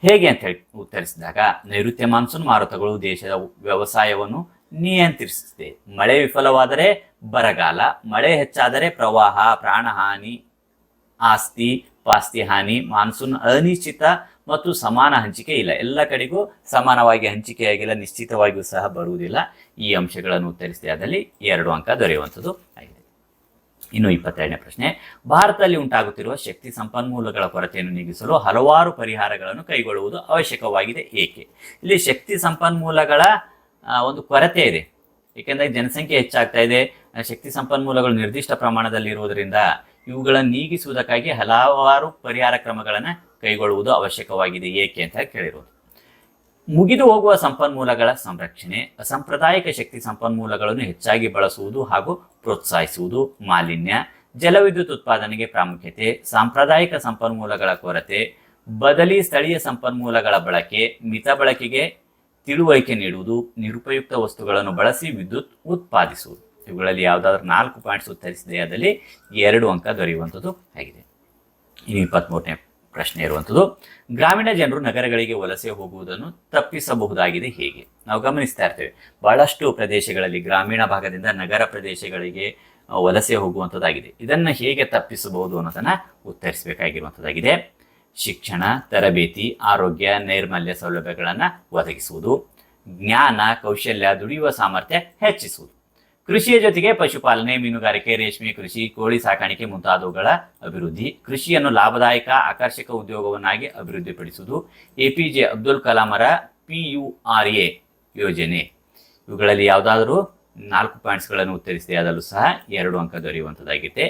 ಹೇಗೆ ಅಂತ ಹೇಳಿ ಉತ್ತರಿಸಿದಾಗ, ನೈಋತ್ಯ ಮಾನ್ಸೂನ್ ಮಾರುತಗಳು ದೇಶದ ವ್ಯವಸಾಯವನ್ನು ನಿಯಂತ್ರಿಸುತ್ತದೆ. ಮಳೆ ವಿಫಲವಾದರೆ ಬರಗಾಲ, ಮಳೆ ಹೆಚ್ಚಾದರೆ ಪ್ರವಾಹ, ಪ್ರಾಣಹಾನಿ, ಆಸ್ತಿ ಪಾಸ್ತಿ ಹಾನಿ ಮಾನ್ಸೂನ್ ಅನಿಶ್ಚಿತ ಮತ್ತು ಸಮಾನ ಹಂಚಿಕೆ ಇಲ್ಲ. ಎಲ್ಲ ಕಡೆಗೂ ಸಮಾನವಾಗಿ ಹಂಚಿಕೆಯಾಗಿಲ್ಲ, ನಿಶ್ಚಿತವಾಗಿಯೂ ಸಹ ಬರುವುದಿಲ್ಲ. ಈ ಅಂಶಗಳನ್ನು ಉತ್ತರಿಸಿದೆ. ಅದರಲ್ಲಿ ಎರಡು ಅಂಕ ದೊರೆಯುವಂಥದ್ದು ಆಗಿದೆ. ಇನ್ನು ಇಪ್ಪತ್ತೆರಡನೇ ಪ್ರಶ್ನೆ. ಭಾರತದಲ್ಲಿ ಉಂಟಾಗುತ್ತಿರುವ ಶಕ್ತಿ ಸಂಪನ್ಮೂಲಗಳ ಕೊರತೆಯನ್ನು ನೀಗಿಸಲು ಹಲವಾರು ಪರಿಹಾರಗಳನ್ನು ಕೈಗೊಳ್ಳುವುದು ಅವಶ್ಯಕವಾಗಿದೆ. ಏಕೆ? ಇಲ್ಲಿ ಶಕ್ತಿ ಸಂಪನ್ಮೂಲಗಳ ಒಂದು ಕೊರತೆ ಇದೆ. ಏಕೆಂದರೆ ಜನಸಂಖ್ಯೆ ಹೆಚ್ಚಾಗ್ತಾ ಇದೆ. ಶಕ್ತಿ ಸಂಪನ್ಮೂಲಗಳು ನಿರ್ದಿಷ್ಟ ಪ್ರಮಾಣದಲ್ಲಿ ಇರುವುದರಿಂದ ಇವುಗಳನ್ನು ನೀಗಿಸುವುದಕ್ಕಾಗಿ ಹಲವಾರು ಪರಿಹಾರ ಕ್ರಮಗಳನ್ನು ಕೈಗೊಳ್ಳುವುದು ಅವಶ್ಯಕವಾಗಿದೆ. ಏಕೆ ಅಂತ ಕೇಳಿರೋದು. ಮುಗಿದು ಹೋಗುವ ಸಂಪನ್ಮೂಲಗಳ ಸಂರಕ್ಷಣೆ ಅಸಾಂಪ್ರದಾಯಿಕ ಶಕ್ತಿ ಸಂಪನ್ಮೂಲಗಳನ್ನು ಹೆಚ್ಚಾಗಿ ಬಳಸುವುದು ಹಾಗೂ ಪ್ರೋತ್ಸಾಹಿಸುವುದು, ಮಾಲಿನ್ಯ, ಜಲವಿದ್ಯುತ್ ಉತ್ಪಾದನೆಗೆ ಪ್ರಾಮುಖ್ಯತೆ, ಸಾಂಪ್ರದಾಯಿಕ ಸಂಪನ್ಮೂಲಗಳ ಕೊರತೆ, ಬದಲಿ ಸ್ಥಳೀಯ ಸಂಪನ್ಮೂಲಗಳ ಬಳಕೆ, ಮಿತ ಬಳಕೆಗೆ ತಿಳುವಳಿಕೆ ನೀಡುವುದು, ನಿರುಪಯುಕ್ತ ವಸ್ತುಗಳನ್ನು ಬಳಸಿ ವಿದ್ಯುತ್ ಉತ್ಪಾದಿಸುವುದು. ಇವುಗಳಲ್ಲಿ ಯಾವುದಾದ್ರೂ ನಾಲ್ಕು ಪಾಯಿಂಟ್ಸ್ ಉತ್ತರಿಸಿದೆ ಅದರಲ್ಲಿ ಎರಡು ಅಂಕ ದೊರೆಯುವಂಥದ್ದು ಆಗಿದೆ. ಇನ್ನು ಇಪ್ಪತ್ತ್ಮೂರನೇ ಪ್ರಶ್ನೆ ಇರುವಂಥದ್ದು, ಗ್ರಾಮೀಣ ಜನರು ನಗರಗಳಿಗೆ ವಲಸೆ ಹೋಗುವುದನ್ನು ತಪ್ಪಿಸಬಹುದಾಗಿದೆ ಹೇಗೆ? ನಾವು ಗಮನಿಸ್ತಾ ಇರ್ತೇವೆ, ಬಹಳಷ್ಟು ಪ್ರದೇಶಗಳಲ್ಲಿ, ಗ್ರಾಮೀಣ ಭಾಗದಿಂದ ನಗರ ಪ್ರದೇಶಗಳಿಗೆ ವಲಸೆ ಹೋಗುವಂಥದ್ದಾಗಿದೆ. ಇದನ್ನು ಹೇಗೆ ತಪ್ಪಿಸಬಹುದು ಅನ್ನೋದನ್ನು ಉತ್ತರಿಸಬೇಕಾಗಿರುವಂಥದ್ದಾಗಿದೆ. ಶಿಕ್ಷಣ, ತರಬೇತಿ, ಆರೋಗ್ಯ, ನೈರ್ಮಲ್ಯ ಸೌಲಭ್ಯಗಳನ್ನು ಒದಗಿಸುವುದು, ಜ್ಞಾನ, ಕೌಶಲ್ಯ, ದುಡಿಯುವ ಸಾಮರ್ಥ್ಯ ಹೆಚ್ಚಿಸುವುದು. ಕೃಷಿಯ ಜೊತೆಗೆ ಪಶುಪಾಲನೆ, ಮೀನುಗಾರಿಕೆ, ರೇಷ್ಮೆ ಕೃಷಿ, ಕೋಳಿ ಸಾಕಾಣಿಕೆ ಮುಂತಾದವುಗಳ ಅಭಿವೃದ್ಧಿ. ಕೃಷಿಯನ್ನು ಲಾಭದಾಯಕ, ಆಕರ್ಷಕ ಉದ್ಯೋಗವನ್ನಾಗಿ ಅಭಿವೃದ್ಧಿಪಡಿಸುವುದು. ಎಪಿಜೆ ಅಬ್ದುಲ್ ಕಲಾಮರ ಪಿ ಯು ಆರ್ ಎ ಯೋಜನೆ. ಇವುಗಳಲ್ಲಿ ಯಾವುದಾದರೂ ನಾಲ್ಕು ಪಾಯಿಂಟ್ಸ್ಗಳನ್ನು ಉತ್ತರಿಸಿದೆ. ಅದರಲ್ಲೂ ಸಹ ಎರಡು ಅಂಕ ದೊರೆಯುವಂಥದ್ದಾಗಿದೆ.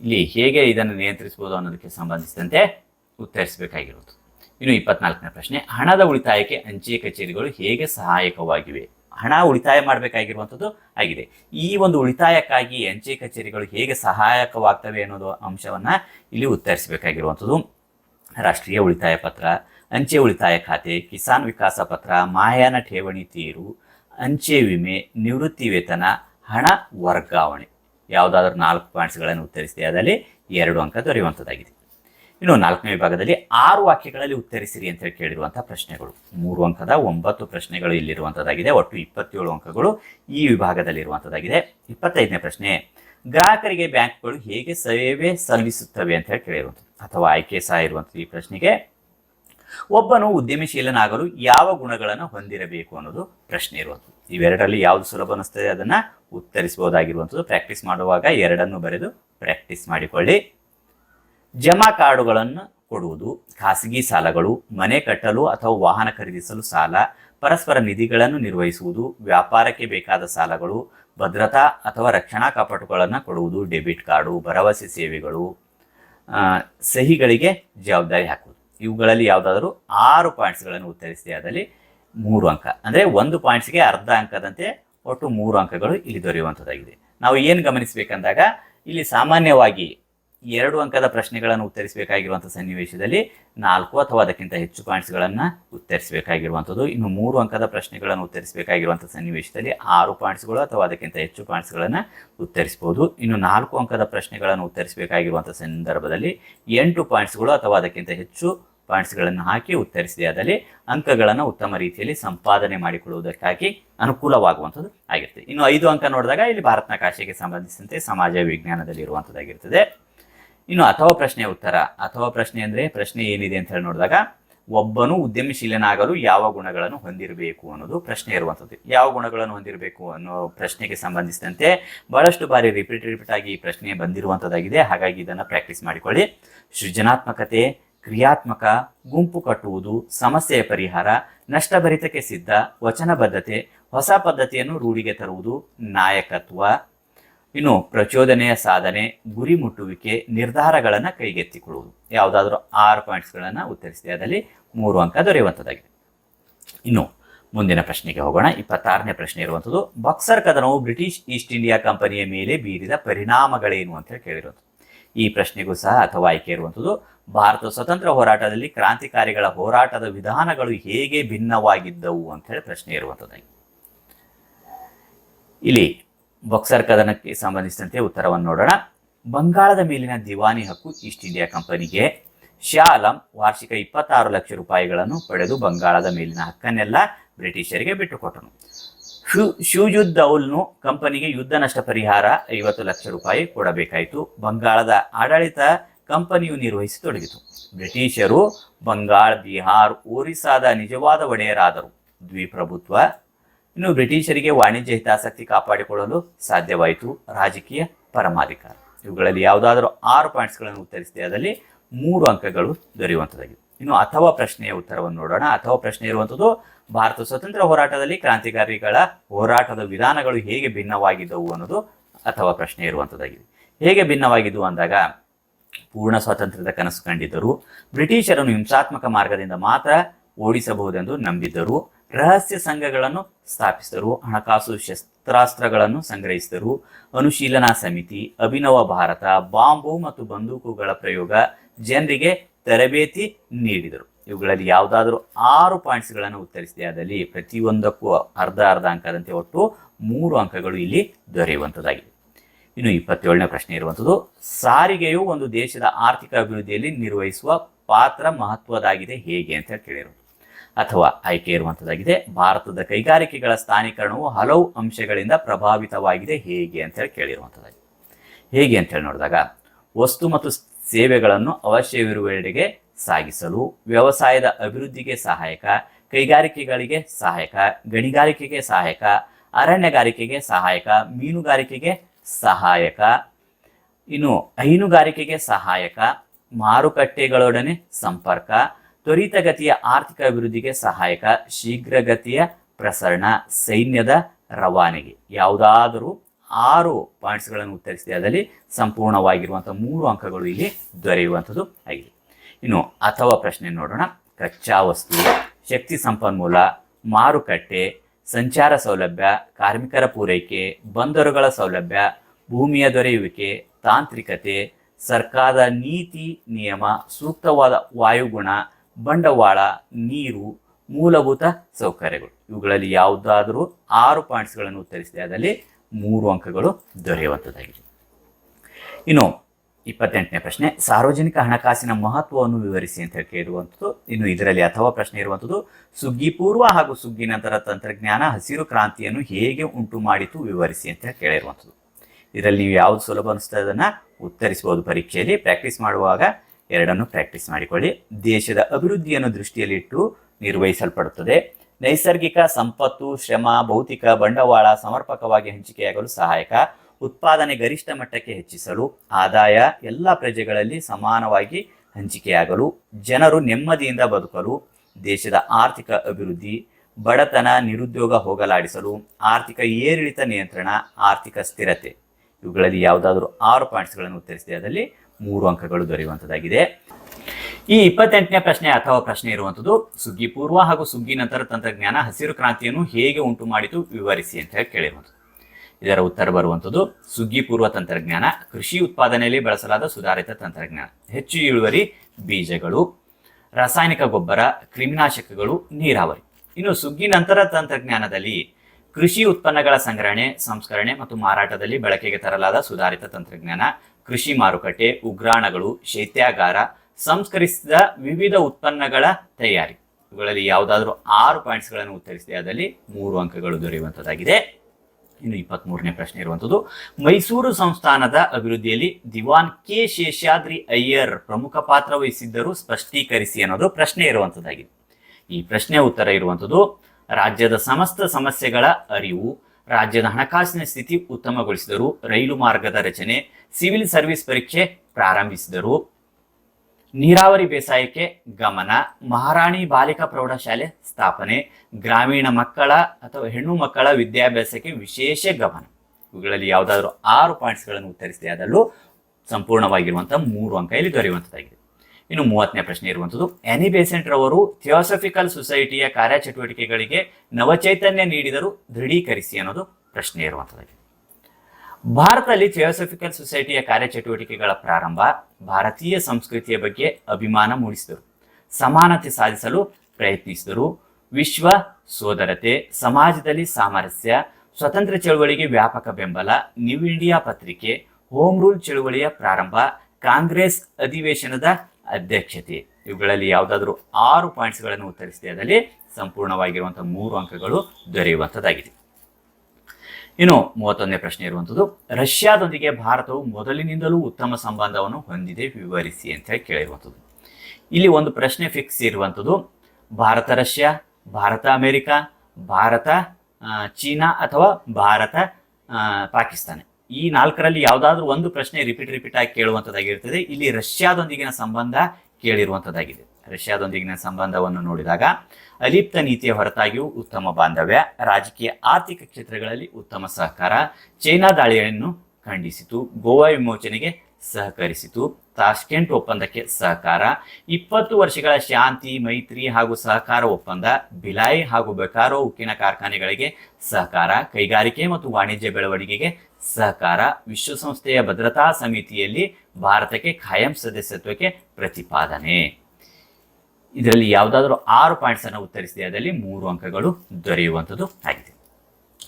ಇಲ್ಲಿ ಹೇಗೆ ಇದನ್ನು ನಿಯಂತ್ರಿಸಬಹುದು ಅನ್ನೋದಕ್ಕೆ ಸಂಬಂಧಿಸಿದಂತೆ ಉತ್ತರಿಸಬೇಕಾಗಿರುವುದು. ಇನ್ನು ಇಪ್ಪತ್ನಾಲ್ಕನೇ ಪ್ರಶ್ನೆ, ಹಣದ ಉಳಿತಾಯಕ್ಕೆ ಅಂಚೆ ಕಚೇರಿಗಳು ಹೇಗೆ ಸಹಾಯಕವಾಗಿವೆ? ಹಣ ಉಳಿತಾಯ ಮಾಡಬೇಕಾಗಿರುವಂಥದ್ದು ಆಗಿದೆ. ಈ ಒಂದು ಉಳಿತಾಯಕ್ಕಾಗಿ ಅಂಚೆ ಕಚೇರಿಗಳು ಹೇಗೆ ಸಹಾಯಕವಾಗ್ತವೆ ಅನ್ನೋದು ಅಂಶವನ್ನು ಇಲ್ಲಿ ಉತ್ತರಿಸಬೇಕಾಗಿರುವಂಥದ್ದು. ರಾಷ್ಟ್ರೀಯ ಉಳಿತಾಯ ಪತ್ರ ಅಂಚೆ ಉಳಿತಾಯ ಖಾತೆ, ಕಿಸಾನ್ ವಿಕಾಸ ಪತ್ರ, ಮಾಯಾನ ಠೇವಣಿ ತೀರು ಅಂಚೆ ವಿಮೆ, ನಿವೃತ್ತಿ ವೇತನ, ಹಣ ವರ್ಗಾವಣೆ. ಯಾವುದಾದ್ರೂ ನಾಲ್ಕು ಪಾಯಿಂಟ್ಸ್ಗಳನ್ನು ಉತ್ತರಿಸಿದೆ ಅದರಲ್ಲಿ ಎರಡು ಅಂಕ ದೊರೆಯುವಂಥದ್ದಾಗಿದೆ. ಇನ್ನು ನಾಲ್ಕನೇ ವಿಭಾಗದಲ್ಲಿ ಆರು ವಾಕ್ಯಗಳಲ್ಲಿ ಉತ್ತರಿಸಿರಿ ಅಂತ ಹೇಳಿ ಕೇಳಿರುವಂತಹ ಪ್ರಶ್ನೆಗಳು. ಮೂರು ಅಂಕದ ಒಂಬತ್ತು ಪ್ರಶ್ನೆಗಳು ಇಲ್ಲಿರುವಂಥದ್ದಾಗಿದೆ ಒಟ್ಟು ಇಪ್ಪತ್ತೇಳು ಅಂಕಗಳು ಈ ವಿಭಾಗದಲ್ಲಿರುವಂಥದ್ದಾಗಿದೆ ಇಪ್ಪತ್ತೈದನೇ ಪ್ರಶ್ನೆ, ಗ್ರಾಹಕರಿಗೆ ಬ್ಯಾಂಕ್ಗಳು ಹೇಗೆ ಸೇವೆ ಸಲ್ಲಿಸುತ್ತವೆ ಅಂತ ಹೇಳಿ ಕೇಳಿರುವಂಥದ್ದು ಅಥವಾ ಆಯ್ಕೆ ಸಹ ಇರುವಂಥದ್ದು ಈ ಪ್ರಶ್ನೆಗೆ. ಒಬ್ಬನು ಉದ್ಯಮಶೀಲನಾಗಲು ಯಾವ ಗುಣಗಳನ್ನು ಹೊಂದಿರಬೇಕು ಅನ್ನೋದು ಪ್ರಶ್ನೆ ಇರುವಂಥದ್ದು ಇವೆರಡರಲ್ಲಿ ಯಾವುದು ಸುಲಭ ಅನ್ನಿಸ್ತದೆ ಅದನ್ನು ಉತ್ತರಿಸಬಹುದಾಗಿರುವಂಥದ್ದು ಪ್ರಾಕ್ಟೀಸ್ ಮಾಡುವಾಗ ಎರಡನ್ನು ಬರೆದು ಪ್ರಾಕ್ಟೀಸ್ ಮಾಡಿಕೊಳ್ಳಿ. ಜಮಾ ಕಾರ್ಡುಗಳನ್ನು ಕೊಡುವುದು, ಖಾಸಗಿ ಸಾಲಗಳು, ಮನೆ ಕಟ್ಟಲು ಅಥವಾ ವಾಹನ ಖರೀದಿಸಲು ಸಾಲ, ಪರಸ್ಪರ ನಿಧಿಗಳನ್ನು ನಿರ್ವಹಿಸುವುದು, ವ್ಯಾಪಾರಕ್ಕೆ ಬೇಕಾದ ಸಾಲಗಳು, ಭದ್ರತಾ ಅಥವಾ ರಕ್ಷಣಾ ಕಾಪಾಟುಗಳನ್ನು ಕೊಡುವುದು, ಡೆಬಿಟ್ ಕಾರ್ಡು, ಭರವಸೆ ಸೇವೆಗಳು ಸಹಿಗಳಿಗೆ ಜವಾಬ್ದಾರಿ ಹಾಕುವುದು. ಇವುಗಳಲ್ಲಿ ಯಾವುದಾದರೂ ಆರು ಪಾಯಿಂಟ್ಸ್ಗಳನ್ನು ಉತ್ತರಿಸಿದೆ ಅದರಲ್ಲಿ ಮೂರು ಅಂಕ. ಅಂದರೆ ಒಂದು ಪಾಯಿಂಟ್ಸ್ಗೆ ಅರ್ಧ ಅಂಕದಂತೆ ಒಟ್ಟು ಮೂರು ಅಂಕಗಳು ಇಲ್ಲಿ ದೊರೆಯುವಂಥದ್ದಾಗಿದೆ ನಾವು ಏನು ಗಮನಿಸಬೇಕಂದಾಗ, ಇಲ್ಲಿ ಸಾಮಾನ್ಯವಾಗಿ ಎರಡು ಅಂಕದ ಪ್ರಶ್ನೆಗಳನ್ನು ಉತ್ತರಿಸಬೇಕಾಗಿರುವಂಥ ಸನ್ನಿವೇಶದಲ್ಲಿ ನಾಲ್ಕು ಅಥವಾ ಅದಕ್ಕಿಂತ ಹೆಚ್ಚು ಪಾಯಿಂಟ್ಸ್ಗಳನ್ನು ಉತ್ತರಿಸಬೇಕಾಗಿರುವಂಥದ್ದು. ಇನ್ನು ಮೂರು ಅಂಕದ ಪ್ರಶ್ನೆಗಳನ್ನು ಉತ್ತರಿಸಬೇಕಾಗಿರುವಂಥ ಸನ್ನಿವೇಶದಲ್ಲಿ ಆರು ಪಾಯಿಂಟ್ಸ್ಗಳು ಅಥವಾ ಅದಕ್ಕಿಂತ ಹೆಚ್ಚು ಪಾಯಿಂಟ್ಸ್ಗಳನ್ನು ಉತ್ತರಿಸಬಹುದು ಇನ್ನು ನಾಲ್ಕು ಅಂಕದ ಪ್ರಶ್ನೆಗಳನ್ನು ಉತ್ತರಿಸಬೇಕಾಗಿರುವಂಥ ಸಂದರ್ಭದಲ್ಲಿ ಎಂಟು ಪಾಯಿಂಟ್ಸ್ಗಳು ಅಥವಾ ಅದಕ್ಕಿಂತ ಹೆಚ್ಚು ಪಾಯಿಂಟ್ಸ್ಗಳನ್ನು ಹಾಕಿ ಉತ್ತರಿಸಿದೆ ಆದಲ್ಲಿ ಅಂಕಗಳನ್ನು ಉತ್ತಮ ರೀತಿಯಲ್ಲಿ ಸಂಪಾದನೆ ಮಾಡಿಕೊಳ್ಳುವುದಕ್ಕಾಗಿ ಅನುಕೂಲವಾಗುವಂಥದ್ದು ಆಗಿರ್ತದೆ. ಇನ್ನು ಐದು ಅಂಕ ನೋಡಿದಾಗ ಇಲ್ಲಿ ಭಾರತನ ಕಾಶಿಗೆ ಸಂಬಂಧಿಸಿದಂತೆ ಸಮಾಜ ವಿಜ್ಞಾನದಲ್ಲಿ ಇರುವಂಥದ್ದಾಗಿರ್ತದೆ ಇನ್ನು ಅಥವಾ ಪ್ರಶ್ನೆ ಉತ್ತರ. ಅಥವಾ ಪ್ರಶ್ನೆ ಅಂದರೆ ಪ್ರಶ್ನೆ ಏನಿದೆ ಅಂತ ಹೇಳಿ ನೋಡಿದಾಗ, ಒಬ್ಬನು ಉದ್ಯಮಶೀಲನಾಗಲು ಯಾವ ಗುಣಗಳನ್ನು ಹೊಂದಿರಬೇಕು ಅನ್ನೋದು ಪ್ರಶ್ನೆ ಇರುವಂಥದ್ದು. ಯಾವ ಗುಣಗಳನ್ನು ಹೊಂದಿರಬೇಕು ಅನ್ನೋ ಪ್ರಶ್ನೆಗೆ ಸಂಬಂಧಿಸಿದಂತೆ ಬಹಳಷ್ಟು ಬಾರಿ ರಿಪೀಟ್ ರಿಪೀಟ್ ಆಗಿ ಈ ಪ್ರಶ್ನೆ ಬಂದಿರುವಂಥದ್ದಾಗಿದೆ. ಹಾಗಾಗಿ ಇದನ್ನು ಪ್ರಾಕ್ಟೀಸ್ ಮಾಡಿಕೊಳ್ಳಿ. ಸೃಜನಾತ್ಮಕತೆ, ಕ್ರಿಯಾತ್ಮಕ, ಗುಂಪು ಕಟ್ಟುವುದು ಸಮಸ್ಯೆಯ ಪರಿಹಾರ ನಷ್ಟಭರಿತಕ್ಕೆ ಸಿದ್ಧ, ವಚನಬದ್ಧತೆ, ಹೊಸ ಪದ್ಧತಿಯನ್ನು ರೂಢಿಗೆ ತರುವುದು, ನಾಯಕತ್ವ ಇನ್ನು ಪ್ರಚೋದನೆಯ ಸಾಧನೆ, ಗುರಿ ಮುಟ್ಟುವಿಕೆ, ನಿರ್ಧಾರಗಳನ್ನು ಕೈಗೆತ್ತಿಕೊಳ್ಳುವುದು. ಯಾವುದಾದ್ರೂ ಆರು ಪಾಯಿಂಟ್ಸ್ಗಳನ್ನು ಉತ್ತರಿಸಿದೆ. ಅದರಲ್ಲಿ ಮೂರು ಅಂಕ ದೊರೆಯುವಂಥದ್ದಾಗಿದೆ. ಇನ್ನು ಮುಂದಿನ ಪ್ರಶ್ನೆಗೆ ಹೋಗೋಣ. ಇಪ್ಪತ್ತಾರನೇ ಪ್ರಶ್ನೆ ಇರುವಂಥದ್ದು, ಬಕ್ಸರ್ ಕದನವು ಬ್ರಿಟಿಷ್ ಈಸ್ಟ್ ಇಂಡಿಯಾ ಕಂಪನಿಯ ಮೇಲೆ ಬೀರಿದ ಪರಿಣಾಮಗಳೇನು ಅಂತ ಹೇಳಿ ಕೇಳಿರೋದು. ಈ ಪ್ರಶ್ನೆಗೂ ಸಹ ಅಥವಾ ಆಯ್ಕೆ ಇರುವಂಥದ್ದು ಭಾರತ ಸ್ವತಂತ್ರ ಹೋರಾಟದಲ್ಲಿ ಕ್ರಾಂತಿಕಾರಿಗಳ ಹೋರಾಟದ ವಿಧಾನಗಳು ಹೇಗೆ ಭಿನ್ನವಾಗಿದ್ದವು ಅಂತ ಹೇಳಿ ಪ್ರಶ್ನೆ ಇರುವಂಥದ್ದಾಗಿ ಇಲ್ಲಿ ಬಕ್ಸರ್ ಕದನಕ್ಕೆ ಸಂಬಂಧಿಸಿದಂತೆ ಉತ್ತರವನ್ನು ನೋಡೋಣ. ಬಂಗಾಳದ ಮೇಲಿನ ದಿವಾನಿ ಹಕ್ಕು ಈಸ್ಟ್ ಇಂಡಿಯಾ ಕಂಪನಿಗೆ. ಶಾ ಆಲಂ ವಾರ್ಷಿಕ ಇಪ್ಪತ್ತಾರು ಲಕ್ಷ ರೂಪಾಯಿಗಳನ್ನು ಪಡೆದು ಬಂಗಾಳದ ಮೇಲಿನ ಹಕ್ಕನ್ನೆಲ್ಲ ಬ್ರಿಟಿಷರಿಗೆ ಬಿಟ್ಟುಕೊಟ್ಟನು. ಶು ಶುಜುದ್ದೌಲ್ನು ಕಂಪನಿಗೆ ಯುದ್ಧ ನಷ್ಟ ಪರಿಹಾರ ಐವತ್ತು ಲಕ್ಷ ರೂಪಾಯಿ ಕೊಡಬೇಕಾಯಿತು. ಬಂಗಾಳದ ಆಡಳಿತ ಕಂಪನಿಯು ನಿರ್ವಹಿಸತೊಡಗಿತು ಬ್ರಿಟಿಷರು ಬಂಗಾಳ, ಬಿಹಾರ್, ಒರಿಸ್ಸಾದ ನಿಜವಾದ ಒಡೆಯರಾದರು. ದ್ವಿಪ್ರಭುತ್ವ ಇನ್ನು ಬ್ರಿಟಿಷರಿಗೆ ವಾಣಿಜ್ಯ ಹಿತಾಸಕ್ತಿ ಕಾಪಾಡಿಕೊಳ್ಳಲು ಸಾಧ್ಯವಾಯಿತು. ರಾಜಕೀಯ ಪರಮಾಧಿಕಾರ. ಇವುಗಳಲ್ಲಿ ಯಾವುದಾದರೂ ಆರು ಪಾಯಿಂಟ್ಸ್ಗಳನ್ನು ಉತ್ತರಿಸಿದೆ. ಅದರಲ್ಲಿ ಮೂರು ಅಂಕಗಳು ದೊರೆಯುವಂಥದ್ದಾಗಿದೆ ಇನ್ನು ಅಥವಾ ಪ್ರಶ್ನೆಯ ಉತ್ತರವನ್ನು ನೋಡೋಣ. ಅಥವಾ ಪ್ರಶ್ನೆ ಇರುವಂಥದ್ದು ಭಾರತ ಸ್ವತಂತ್ರ ಹೋರಾಟದಲ್ಲಿ ಕ್ರಾಂತಿಕಾರಿಗಳ ಹೋರಾಟದ ವಿಧಾನಗಳು ಹೇಗೆ ಭಿನ್ನವಾಗಿದ್ದವು ಅನ್ನೋದು ಅಥವಾ ಪ್ರಶ್ನೆ ಇರುವಂಥದ್ದಾಗಿದೆ ಹೇಗೆ ಭಿನ್ನವಾಗಿದ್ದು ಅಂದಾಗ, ಪೂರ್ಣ ಸ್ವಾತಂತ್ರ್ಯದ ಕನಸು ಕಂಡಿದ್ದರು ಬ್ರಿಟಿಷರನ್ನು ಹಿಂಸಾತ್ಮಕ ಮಾರ್ಗದಿಂದ ಮಾತ್ರ ಓಡಿಸಬಹುದೆಂದು ನಂಬಿದ್ದರು ರಹಸ್ಯ ಸಂಘಗಳನ್ನು ಸ್ಥಾಪಿಸಿದರು, ಹಣಕಾಸು ಶಸ್ತ್ರಾಸ್ತ್ರಗಳನ್ನು ಸಂಗ್ರಹಿಸಿದರು, ಅನುಶೀಲನಾ ಸಮಿತಿ, ಅಭಿನವ ಭಾರತ, ಬಾಂಬು ಮತ್ತು ಬಂದೂಕುಗಳ ಪ್ರಯೋಗ ಜನರಿಗೆ ತರಬೇತಿ ನೀಡಿದರು. ಇವುಗಳಲ್ಲಿ ಯಾವುದಾದರೂ ಆರು ಪಾಯಿಂಟ್ಸ್ಗಳನ್ನು ಉತ್ತರಿಸಿದೆ. ಅದರಲ್ಲಿ ಪ್ರತಿಯೊಂದಕ್ಕೂ ಅರ್ಧ ಅರ್ಧ ಅಂಕದಂತೆ ಒಟ್ಟು ಮೂರು ಅಂಕಗಳು ಇಲ್ಲಿ ದೊರೆಯುವಂಥದ್ದಾಗಿದೆ ಇನ್ನು ಇಪ್ಪತ್ತೇಳನೇ ಪ್ರಶ್ನೆ ಇರುವಂಥದ್ದು ಸಾರಿಗೆಯು ಒಂದು ದೇಶದ ಆರ್ಥಿಕ ಅಭಿವೃದ್ಧಿಯಲ್ಲಿ ನಿರ್ವಹಿಸುವ ಪಾತ್ರ ಮಹತ್ವದಾಗಿದೆ ಹೇಗೆ ಅಂತ ಕೇಳಿರೋದು. ಅಥವಾ ಆಯ್ಕೆ ಇರುವಂಥದ್ದಾಗಿದೆ ಭಾರತದ ಕೈಗಾರಿಕೆಗಳ ಸ್ಥಾನೀಕರಣವು ಹಲವು ಅಂಶಗಳಿಂದ ಪ್ರಭಾವಿತವಾಗಿದೆ. ಹೇಗೆ ಅಂತ ಹೇಳಿ ಕೇಳಿರುವಂಥದ್ದಾಗಿದೆ ಹೇಗೆ ಅಂತ ಹೇಳಿ ನೋಡಿದಾಗ, ವಸ್ತು ಮತ್ತು ಸೇವೆಗಳನ್ನು ಅವಶ್ಯವಿರುವೆಡೆಗೆ ಸಾಗಿಸಲು ವ್ಯವಸಾಯದ ಅಭಿವೃದ್ಧಿಗೆ ಸಹಾಯಕ, ಕೈಗಾರಿಕೆಗಳಿಗೆ ಸಹಾಯಕ, ಗಣಿಗಾರಿಕೆಗೆ ಸಹಾಯಕ, ಅರಣ್ಯಗಾರಿಕೆಗೆ ಸಹಾಯಕ, ಮೀನುಗಾರಿಕೆಗೆ ಸಹಾಯಕ, ಇನ್ನು ಹೈನುಗಾರಿಕೆಗೆ ಸಹಾಯಕ, ಮಾರುಕಟ್ಟೆಗಳೊಡನೆ ಸಂಪರ್ಕ ತ್ವರಿತಗತಿಯ ಆರ್ಥಿಕ ಅಭಿವೃದ್ಧಿಗೆ ಸಹಾಯಕ, ಶೀಘ್ರಗತಿಯ ಪ್ರಸರಣ, ಸೈನ್ಯದ ರವಾನೆಗೆ. ಯಾವುದಾದರೂ ಆರು ಪಾಯಿಂಟ್ಸ್ಗಳನ್ನು ಉತ್ತರಿಸಿದೆ. ಅದರಲ್ಲಿ ಸಂಪೂರ್ಣವಾಗಿರುವಂಥ ಮೂರು ಅಂಕಗಳು ಇಲ್ಲಿ ದೊರೆಯುವಂಥದ್ದು ಆಗಿದೆ. ಇನ್ನು ಅಥವಾ ಪ್ರಶ್ನೆ ನೋಡೋಣ. ಕಚ್ಚಾ ವಸ್ತು, ಶಕ್ತಿ ಸಂಪನ್ಮೂಲ, ಮಾರುಕಟ್ಟೆ, ಸಂಚಾರ ಸೌಲಭ್ಯ, ಕಾರ್ಮಿಕರ ಪೂರೈಕೆ, ಬಂದರುಗಳ ಸೌಲಭ್ಯ, ಭೂಮಿಯ ದೊರೆಯುವಿಕೆ, ತಾಂತ್ರಿಕತೆ, ಸರ್ಕಾರದ ನೀತಿ, ನಿಯಮ, ಸೂಕ್ತವಾದ ವಾಯುಗುಣ ಬಂಡವಾಳ, ನೀರು, ಮೂಲಭೂತ ಸೌಕರ್ಯಗಳು. ಇವುಗಳಲ್ಲಿ ಯಾವುದಾದರೂ ಆರು ಪಾಯಿಂಟ್ಸ್ಗಳನ್ನು ಉತ್ತರಿಸಿದೆ. ಅದರಲ್ಲಿ ಮೂರು ಅಂಕಗಳು ದೊರೆಯುವಂಥದ್ದಾಗಿದೆ ಇನ್ನು ಇಪ್ಪತ್ತೆಂಟನೇ ಪ್ರಶ್ನೆ, ಸಾರ್ವಜನಿಕ ಹಣಕಾಸಿನ ಮಹತ್ವವನ್ನು ವಿವರಿಸಿ ಅಂತ ಹೇಳಿ ಕೇಳುವಂಥದ್ದು. ಇನ್ನು ಇದರಲ್ಲಿ ಅಥವಾ ಪ್ರಶ್ನೆ ಇರುವಂಥದ್ದು, ಸುಗ್ಗಿ ಪೂರ್ವ ಹಾಗೂ ಸುಗ್ಗಿ ನಂತರ ತಂತ್ರಜ್ಞಾನ, ಹಸಿರು ಕ್ರಾಂತಿಯನ್ನು ಹೇಗೆ ಉಂಟು ಮಾಡಿತು ವಿವರಿಸಿ ಅಂತ ಹೇಳಿ ಕೇಳಿರುವಂಥದ್ದು. ಇದರಲ್ಲಿ ನೀವು ಯಾವುದು ಸುಲಭ ಅನಿಸ್ತದೆ ಅದನ್ನು ಉತ್ತರಿಸಬಹುದು ಪರೀಕ್ಷೆಯಲ್ಲಿ. ಪ್ರಾಕ್ಟೀಸ್ ಮಾಡುವಾಗ ಎರಡನ್ನು ಪ್ರಾಕ್ಟೀಸ್ ಮಾಡಿಕೊಳ್ಳಿ. ದೇಶದ ಅಭಿವೃದ್ಧಿಯನ್ನು ದೃಷ್ಟಿಯಲ್ಲಿಟ್ಟು ನಿರ್ವಹಿಸಲ್ಪಡುತ್ತದೆ. ನೈಸರ್ಗಿಕ ಸಂಪತ್ತು, ಶ್ರಮ, ಭೌತಿಕ ಬಂಡವಾಳ ಸಮರ್ಪಕವಾಗಿ ಹಂಚಿಕೆಯಾಗಲು ಸಹಾಯಕ. ಉತ್ಪಾದನೆ ಗರಿಷ್ಠ ಮಟ್ಟಕ್ಕೆ ಹೆಚ್ಚಿಸಲು. ಆದಾಯ ಎಲ್ಲ ಪ್ರಜೆಗಳಲ್ಲಿ ಸಮಾನವಾಗಿ ಹಂಚಿಕೆಯಾಗಲು. ಜನರು ನೆಮ್ಮದಿಯಿಂದ ಬದುಕಲು. ದೇಶದ ಆರ್ಥಿಕ ಅಭಿವೃದ್ಧಿ. ಬಡತನ, ನಿರುದ್ಯೋಗ ಹೋಗಲಾಡಿಸಲು. ಆರ್ಥಿಕ ಏರಿಳಿತ ನಿಯಂತ್ರಣ. ಆರ್ಥಿಕ ಸ್ಥಿರತೆ. ಇವುಗಳಲ್ಲಿ ಯಾವುದಾದ್ರೂ ಆರು ಪಾಯಿಂಟ್ಸ್ಗಳನ್ನು ಉತ್ತರಿಸಿದೆ ಅದರಲ್ಲಿ. ಮೂರು ಅಂಕಗಳು ದೊರೆಯುವಂಥದ್ದಾಗಿದೆ ಈ ಇಪ್ಪತ್ತೆಂಟನೇ ಪ್ರಶ್ನೆ ಅಥವಾ ಪ್ರಶ್ನೆ ಇರುವಂಥದ್ದು ಸುಗ್ಗಿ ಪೂರ್ವ ಹಾಗೂ ಸುಗ್ಗಿ ನಂತರ ತಂತ್ರಜ್ಞಾನ, ಹಸಿರು ಕ್ರಾಂತಿಯನ್ನು ಹೇಗೆ ಉಂಟು ಮಾಡಿತು ವಿವರಿಸಿ ಅಂತ ಹೇಳಿ ಕೇಳಿರುವಂಥದ್ದು ಇದರ ಉತ್ತರ ಬರುವಂಥದ್ದು ಸುಗ್ಗಿ ಪೂರ್ವ ತಂತ್ರಜ್ಞಾನ, ಕೃಷಿ ಉತ್ಪಾದನೆಯಲ್ಲಿ ಬಳಸಲಾದ ಸುಧಾರಿತ ತಂತ್ರಜ್ಞಾನ. ಹೆಚ್ಚು ಇಳುವರಿ, ಬೀಜಗಳು, ರಾಸಾಯನಿಕ ಗೊಬ್ಬರ, ಕ್ರಿಮಿನಾಶಕಗಳು, ನೀರಾವರಿ. ಇನ್ನು ಸುಗ್ಗಿ ನಂತರ ತಂತ್ರಜ್ಞಾನದಲ್ಲಿ ಕೃಷಿ ಉತ್ಪನ್ನಗಳ ಸಂಗ್ರಹಣೆ, ಸಂಸ್ಕರಣೆ ಮತ್ತು ಮಾರಾಟದಲ್ಲಿ ಬಳಕೆಗೆ ತರಲಾದ ಸುಧಾರಿತ ತಂತ್ರಜ್ಞಾನ ಕೃಷಿ ಮಾರುಕಟ್ಟೆ, ಉಗ್ರಾಣಗಳು, ಶೈತ್ಯಾಗಾರ, ಸಂಸ್ಕರಿಸಿದ ವಿವಿಧ ಉತ್ಪನ್ನಗಳ ತಯಾರಿ. ಇವುಗಳಲ್ಲಿ ಯಾವುದಾದ್ರೂ ಆರು ಪಾಯಿಂಟ್ಸ್ಗಳನ್ನು ಉತ್ತರಿಸಿದೆ. ಅದರಲ್ಲಿ ಮೂರು ಅಂಕಗಳು ದೊರೆಯುವಂಥದ್ದಾಗಿದೆ ಇನ್ನು ಇಪ್ಪತ್ಮೂರನೇ ಪ್ರಶ್ನೆ ಇರುವಂಥದ್ದು ಮೈಸೂರು ಸಂಸ್ಥಾನದ ಅಭಿವೃದ್ಧಿಯಲ್ಲಿ ದಿವಾನ್ ಕೆ ಶೇಷಾದ್ರಿ ಅಯ್ಯರ್ ಪ್ರಮುಖ ಪಾತ್ರ ವಹಿಸಿದ್ದರು ಸ್ಪಷ್ಟೀಕರಿಸಿ ಅನ್ನೋದು ಪ್ರಶ್ನೆ ಇರುವಂಥದ್ದಾಗಿದೆ ಈ ಪ್ರಶ್ನೆ ಉತ್ತರ ಇರುವಂಥದ್ದು ರಾಜ್ಯದ ಸಮಸ್ತ ಸಮಸ್ಯೆಗಳ ಅರಿವು, ರಾಜ್ಯದ ಹಣಕಾಸಿನ ಸ್ಥಿತಿ ಉತ್ತಮಗೊಳಿಸಿದರು, ರೈಲು ಮಾರ್ಗದ ರಚನೆ ಸಿವಿಲ್ ಸರ್ವಿಸ್ ಪರೀಕ್ಷೆ ಪ್ರಾರಂಭಿಸಿದರು. ನೀರಾವರಿ ಬೇಸಾಯಕ್ಕೆ ಗಮನ, ಮಹಾರಾಣಿ ಬಾಲಿಕಾ ಪ್ರೌಢಶಾಲೆ ಸ್ಥಾಪನೆ, ಗ್ರಾಮೀಣ ಮಕ್ಕಳ ಅಥವಾ ಹೆಣ್ಣು ಮಕ್ಕಳ ವಿದ್ಯಾಭ್ಯಾಸಕ್ಕೆ ವಿಶೇಷ ಗಮನ. ಇವುಗಳಲ್ಲಿ ಯಾವುದಾದ್ರೂ ಆರು ಪಾಯಿಂಟ್ಸ್ಗಳನ್ನು ಉತ್ತರಿಸಿದೆ. ಅದರಲ್ಲೂ ಸಂಪೂರ್ಣವಾಗಿರುವಂತಹ ಮೂರು ಅಂಕ ಇಲ್ಲಿ ದೊರೆಯುವಂಥದ್ದಾಗಿದೆ ಇನ್ನು ಮೂವತ್ತನೇ ಪ್ರಶ್ನೆ ಇರುವಂಥದ್ದು ಎನಿ ಬೇಸೆಂಟ್ ರವರು ಥಿಯೋಸಫಿಕಲ್ ಸೊಸೈಟಿಯ ಕಾರ್ಯಚಟುವಟಿಕೆಗಳಿಗೆ ನವಚೈತನ್ಯ ನೀಡಿದರು ದೃಢೀಕರಿಸಿ ಅನ್ನೋದು ಪ್ರಶ್ನೆ ಇರುವಂಥದ್ದಾಗಿದೆ ಭಾರತದಲ್ಲಿ ಥಿಯೋಸಫಿಕಲ್ ಸೊಸೈಟಿಯ ಕಾರ್ಯಚಟುವಟಿಕೆಗಳ ಪ್ರಾರಂಭ ಭಾರತೀಯ ಸಂಸ್ಕೃತಿಯ ಬಗ್ಗೆ ಅಭಿಮಾನ ಮೂಡಿಸಿದರು. ಸಮಾನತೆ ಸಾಧಿಸಲು ಪ್ರಯತ್ನಿಸಿದರು. ವಿಶ್ವ ಸೋದರತೆ, ಸಮಾಜದಲ್ಲಿ ಸಾಮರಸ್ಯ, ಸ್ವತಂತ್ರ ಚಳುವಳಿಗೆ ವ್ಯಾಪಕ ಬೆಂಬಲ, ನ್ಯೂ ಇಂಡಿಯಾ ಪತ್ರಿಕೆ, ಹೋಮ್ ರೂಲ್ ಚಳುವಳಿಯ ಪ್ರಾರಂಭ, ಕಾಂಗ್ರೆಸ್ ಅಧಿವೇಶನದ ಅಧ್ಯಕ್ಷತೆ. ಇವುಗಳಲ್ಲಿ ಯಾವುದಾದ್ರೂ ಆರು ಪಾಯಿಂಟ್ಸ್ಗಳನ್ನು ಉತ್ತರಿಸಿದೆ. ಅದರಲ್ಲಿ ಸಂಪೂರ್ಣವಾಗಿರುವಂತಹ ಮೂರು ಅಂಕಗಳು ದೊರೆಯುವಂಥದ್ದಾಗಿದೆ ಇನ್ನು ಮೂವತ್ತೊಂದನೇ ಪ್ರಶ್ನೆ ಇರುವಂಥದ್ದು ರಷ್ಯಾದೊಂದಿಗೆ ಭಾರತವು ಮೊದಲಿನಿಂದಲೂ ಉತ್ತಮ ಸಂಬಂಧವನ್ನು ಹೊಂದಿದೆ ವಿವರಿಸಿ ಅಂತ ಹೇಳಿ ಕೇಳಿರುವಂಥದ್ದು ಇಲ್ಲಿ ಒಂದು ಪ್ರಶ್ನೆ ಫಿಕ್ಸ್ ಇರುವಂಥದ್ದು Bharat, Russia, Bharat, America, Bharat China ಅಥವಾ ಭಾರತ ಪಾಕಿಸ್ತಾನ. ಈ ನಾಲ್ಕರಲ್ಲಿ ಯಾವುದಾದ್ರೂ ಒಂದು ಪ್ರಶ್ನೆ ರಿಪೀಟ್ ರಿಪೀಟ್ ಆಗಿ ಕೇಳುವಂಥದ್ದಾಗಿರ್ತದೆ ಇಲ್ಲಿ ರಷ್ಯಾದೊಂದಿಗಿನ ಸಂಬಂಧ ಕೇಳಿರುವಂಥದ್ದಾಗಿದೆ ರಷ್ಯಾದೊಂದಿಗಿನ ಸಂಬಂಧವನ್ನು ನೋಡಿದಾಗ ಅಲಿಪ್ತ ನೀತಿಯ ಹೊರತಾಗಿಯೂ ಉತ್ತಮ ಬಾಂಧವ್ಯ, ರಾಜಕೀಯ ಆರ್ಥಿಕ ಕ್ಷೇತ್ರಗಳಲ್ಲಿ ಉತ್ತಮ ಸಹಕಾರ, ಚೈನಾ ದಾಳಿಯನ್ನು ಖಂಡಿಸಿತು, ಗೋವಾ ವಿಮೋಚನೆಗೆ ಸಹಕರಿಸಿತು, ತಾಷ್ಕೆಂಟ್ ಒಪ್ಪಂದಕ್ಕೆ ಸಹಕಾರ, ಇಪ್ಪತ್ತು ವರ್ಷಗಳ ಶಾಂತಿ, ಮೈತ್ರಿ ಹಾಗೂ ಸಹಕಾರ ಒಪ್ಪಂದ ಭಿಲಾಯಿ ಹಾಗೂ ಬೆಕಾರೋ ಉಕ್ಕಿನ ಕಾರ್ಖಾನೆಗಳಿಗೆ ಸಹಕಾರ, ಕೈಗಾರಿಕೆ ಮತ್ತು ವಾಣಿಜ್ಯ ಬೆಳವಣಿಗೆಗೆ ಸಹಕಾರ, ವಿಶ್ವಸಂಸ್ಥೆಯ ಭದ್ರತಾ ಸಮಿತಿಯಲ್ಲಿ ಭಾರತಕ್ಕೆ ಖಾಯಂ ಸದಸ್ಯತ್ವಕ್ಕೆ ಪ್ರತಿಪಾದನೆ. ಇದರಲ್ಲಿ ಯಾವುದಾದ್ರೂ ಆರು ಪಾಯಿಂಟ್ಸ್ ಅನ್ನು ಉತ್ತರಿಸಿದೆ. ಅದರಲ್ಲಿ ಮೂರು ಅಂಕಗಳು ದೊರೆಯುವಂಥದ್ದು ಆಗಿದೆ.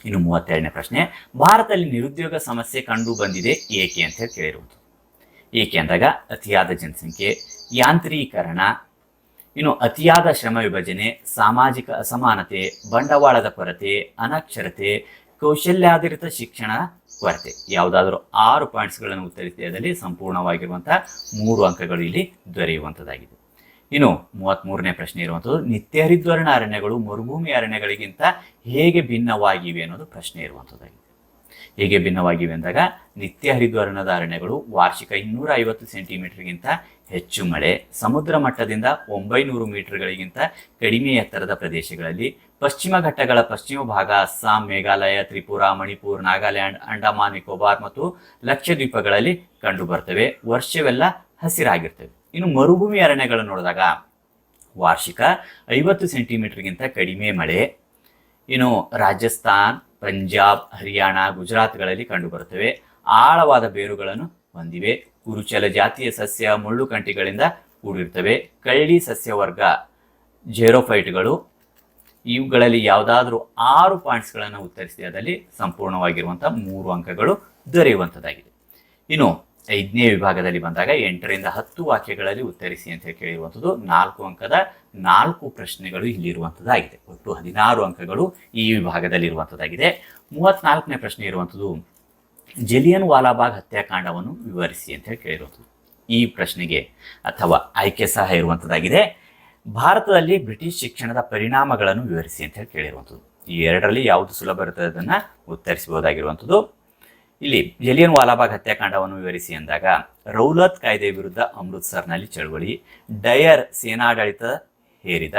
ಇನ್ನು ಮೂವತ್ತೆರಡನೇ ಪ್ರಶ್ನೆ, ಭಾರತದಲ್ಲಿ ನಿರುದ್ಯೋಗ ಸಮಸ್ಯೆ ಕಂಡು ಬಂದಿದೆ ಏಕೆ ಅಂತ ಹೇಳಿ ಕೇಳಿರುವುದು. ಏಕೆ ಅಂದಾಗ ಅತಿಯಾದ ಜನಸಂಖ್ಯೆ, ಯಾಂತ್ರೀಕರಣ, ಇನ್ನು ಅತಿಯಾದ ಶ್ರಮ ವಿಭಜನೆ, ಸಾಮಾಜಿಕ ಅಸಮಾನತೆ, ಬಂಡವಾಳದ ಕೊರತೆ, ಅನಕ್ಷರತೆ, ಕೌಶಲ್ಯಾಧಾರಿತ ಶಿಕ್ಷಣ ಕೊರತೆ. ಯಾವುದಾದ್ರೂ ಆರು ಪಾಯಿಂಟ್ಸ್ಗಳನ್ನು ಉತ್ತರಿಸಿದೆ. ಅದರಲ್ಲಿ ಸಂಪೂರ್ಣವಾಗಿರುವಂತಹ ಮೂರು ಅಂಕಗಳು ಇಲ್ಲಿ ದೊರೆಯುವಂಥದ್ದಾಗಿದೆ. ಇನ್ನು ಮೂವತ್ತ್ಮೂರನೇ ಪ್ರಶ್ನೆ ಇರುವಂಥದ್ದು, ನಿತ್ಯ ಹರಿದ್ವರ್ಣ ಅರಣ್ಯಗಳು ಮರುಭೂಮಿ ಅರಣ್ಯಗಳಿಗಿಂತ ಹೇಗೆ ಭಿನ್ನವಾಗಿವೆ ಅನ್ನೋದು ಪ್ರಶ್ನೆ ಇರುವಂಥದ್ದಾಗಿದೆ. ಹೇಗೆ ಭಿನ್ನವಾಗಿವೆ ಅಂದಾಗ, ನಿತ್ಯ ಹರಿದ್ವರ್ಣದ ಅರಣ್ಯಗಳು ವಾರ್ಷಿಕ ಇನ್ನೂರ ಐವತ್ತು ಸೆಂಟಿಮೀಟರ್ಗಿಂತ ಹೆಚ್ಚು ಮಳೆ, ಸಮುದ್ರ ಮಟ್ಟದಿಂದ ಒಂಬೈನೂರು ಮೀಟರ್ಗಳಿಗಿಂತ ಕಡಿಮೆ ಎತ್ತರದ ಪ್ರದೇಶಗಳಲ್ಲಿ, ಪಶ್ಚಿಮ ಘಟ್ಟಗಳ ಪಶ್ಚಿಮ ಭಾಗ, ಅಸ್ಸಾಂ, ಮೇಘಾಲಯ, ತ್ರಿಪುರ, ಮಣಿಪುರ್, ನಾಗಾಲ್ಯಾಂಡ್, ಅಂಡಮಾನ್, ನಿಕೋಬಾರ್ ಮತ್ತು ಲಕ್ಷದ್ವೀಪಗಳಲ್ಲಿ ಕಂಡುಬರ್ತವೆ. ವರ್ಷವೆಲ್ಲ ಹಸಿರಾಗಿರ್ತವೆ. ಇನ್ನು ಮರುಭೂಮಿ ಅರಣ್ಯಗಳನ್ನು ನೋಡಿದಾಗ ವಾರ್ಷಿಕ ಐವತ್ತು ಸೆಂಟಿಮೀಟರ್ಗಿಂತ ಕಡಿಮೆ ಮಳೆ. ಇನ್ನು ರಾಜಸ್ಥಾನ್, ಪಂಜಾಬ್, ಹರಿಯಾಣ, ಗುಜರಾತ್ಗಳಲ್ಲಿ ಕಂಡುಬರುತ್ತವೆ. ಆಳವಾದ ಬೇರುಗಳನ್ನು ಹೊಂದಿವೆ. ಕುರುಚಲ ಜಾತಿಯ ಸಸ್ಯ ಮುಳ್ಳುಕಂಟಿಗಳಿಂದ ಕೂಡಿರ್ತವೆ ಕಳ್ಳಿ ಸಸ್ಯ ವರ್ಗ ಜೇರೋಫೈಟ್ಗಳು. ಇವುಗಳಲ್ಲಿ ಯಾವುದಾದ್ರೂ ಆರು ಪಾಯಿಂಟ್ಸ್ಗಳನ್ನು ಉತ್ತರಿಸಿದೆ. ಅದರಲ್ಲಿ ಸಂಪೂರ್ಣವಾಗಿರುವಂಥ ಮೂರು ಅಂಕಗಳು ದೊರೆಯುವಂಥದ್ದಾಗಿದೆ ಇನ್ನು ಐದನೇ ವಿಭಾಗದಲ್ಲಿ ಬಂದಾಗ ಎಂಟರಿಂದ ಹತ್ತು ವಾಕ್ಯಗಳಲ್ಲಿ ಉತ್ತರಿಸಿ ಅಂತ ಹೇಳಿ ಕೇಳಿರುವಂಥದ್ದು. ನಾಲ್ಕು ಅಂಕದ ನಾಲ್ಕು ಪ್ರಶ್ನೆಗಳು ಇಲ್ಲಿರುವಂಥದ್ದಾಗಿದೆ ಒಟ್ಟು ಹದಿನಾರು ಅಂಕಗಳು ಈ ವಿಭಾಗದಲ್ಲಿ ಇರುವಂಥದ್ದಾಗಿದೆ. ಮೂವತ್ನಾಲ್ಕನೇ ಪ್ರಶ್ನೆ ಇರುವಂಥದ್ದು, ಜಲಿಯನ್ ವಾಲಾಬಾಗ್ ಹತ್ಯಾಕಾಂಡವನ್ನು ವಿವರಿಸಿ ಅಂತ ಹೇಳಿ ಕೇಳಿರುವಂಥದ್ದು. ಈ ಪ್ರಶ್ನೆಗೆ ಅಥವಾ ಆಯ್ಕೆ ಸಹ ಇರುವಂಥದ್ದಾಗಿದೆ. ಭಾರತದಲ್ಲಿ ಬ್ರಿಟಿಷ್ ಶಿಕ್ಷಣದ ಪರಿಣಾಮಗಳನ್ನು ವಿವರಿಸಿ ಅಂತ ಹೇಳಿ ಕೇಳಿರುವಂಥದ್ದು. ಈ ಎರಡರಲ್ಲಿ ಯಾವುದು ಸುಲಭ ಇರುತ್ತದೆ ಅದನ್ನು ಉತ್ತರಿಸಬಹುದಾಗಿರುವಂಥದ್ದು. ಇಲ್ಲಿ ಜಲಿಯನ್ ವಾಲಾಬಾಗ್ ಹತ್ಯಾಕಾಂಡವನ್ನು ವಿವರಿಸಿ ಅಂದಾಗ, ರೌಲತ್ ಕಾಯ್ದೆ ವಿರುದ್ಧ ಅಮೃತ್ಸರ್ನಲ್ಲಿ ಚಳವಳಿ, ಡಯರ್ ಸೇನಾಡಳಿತ ಹೇರಿದ,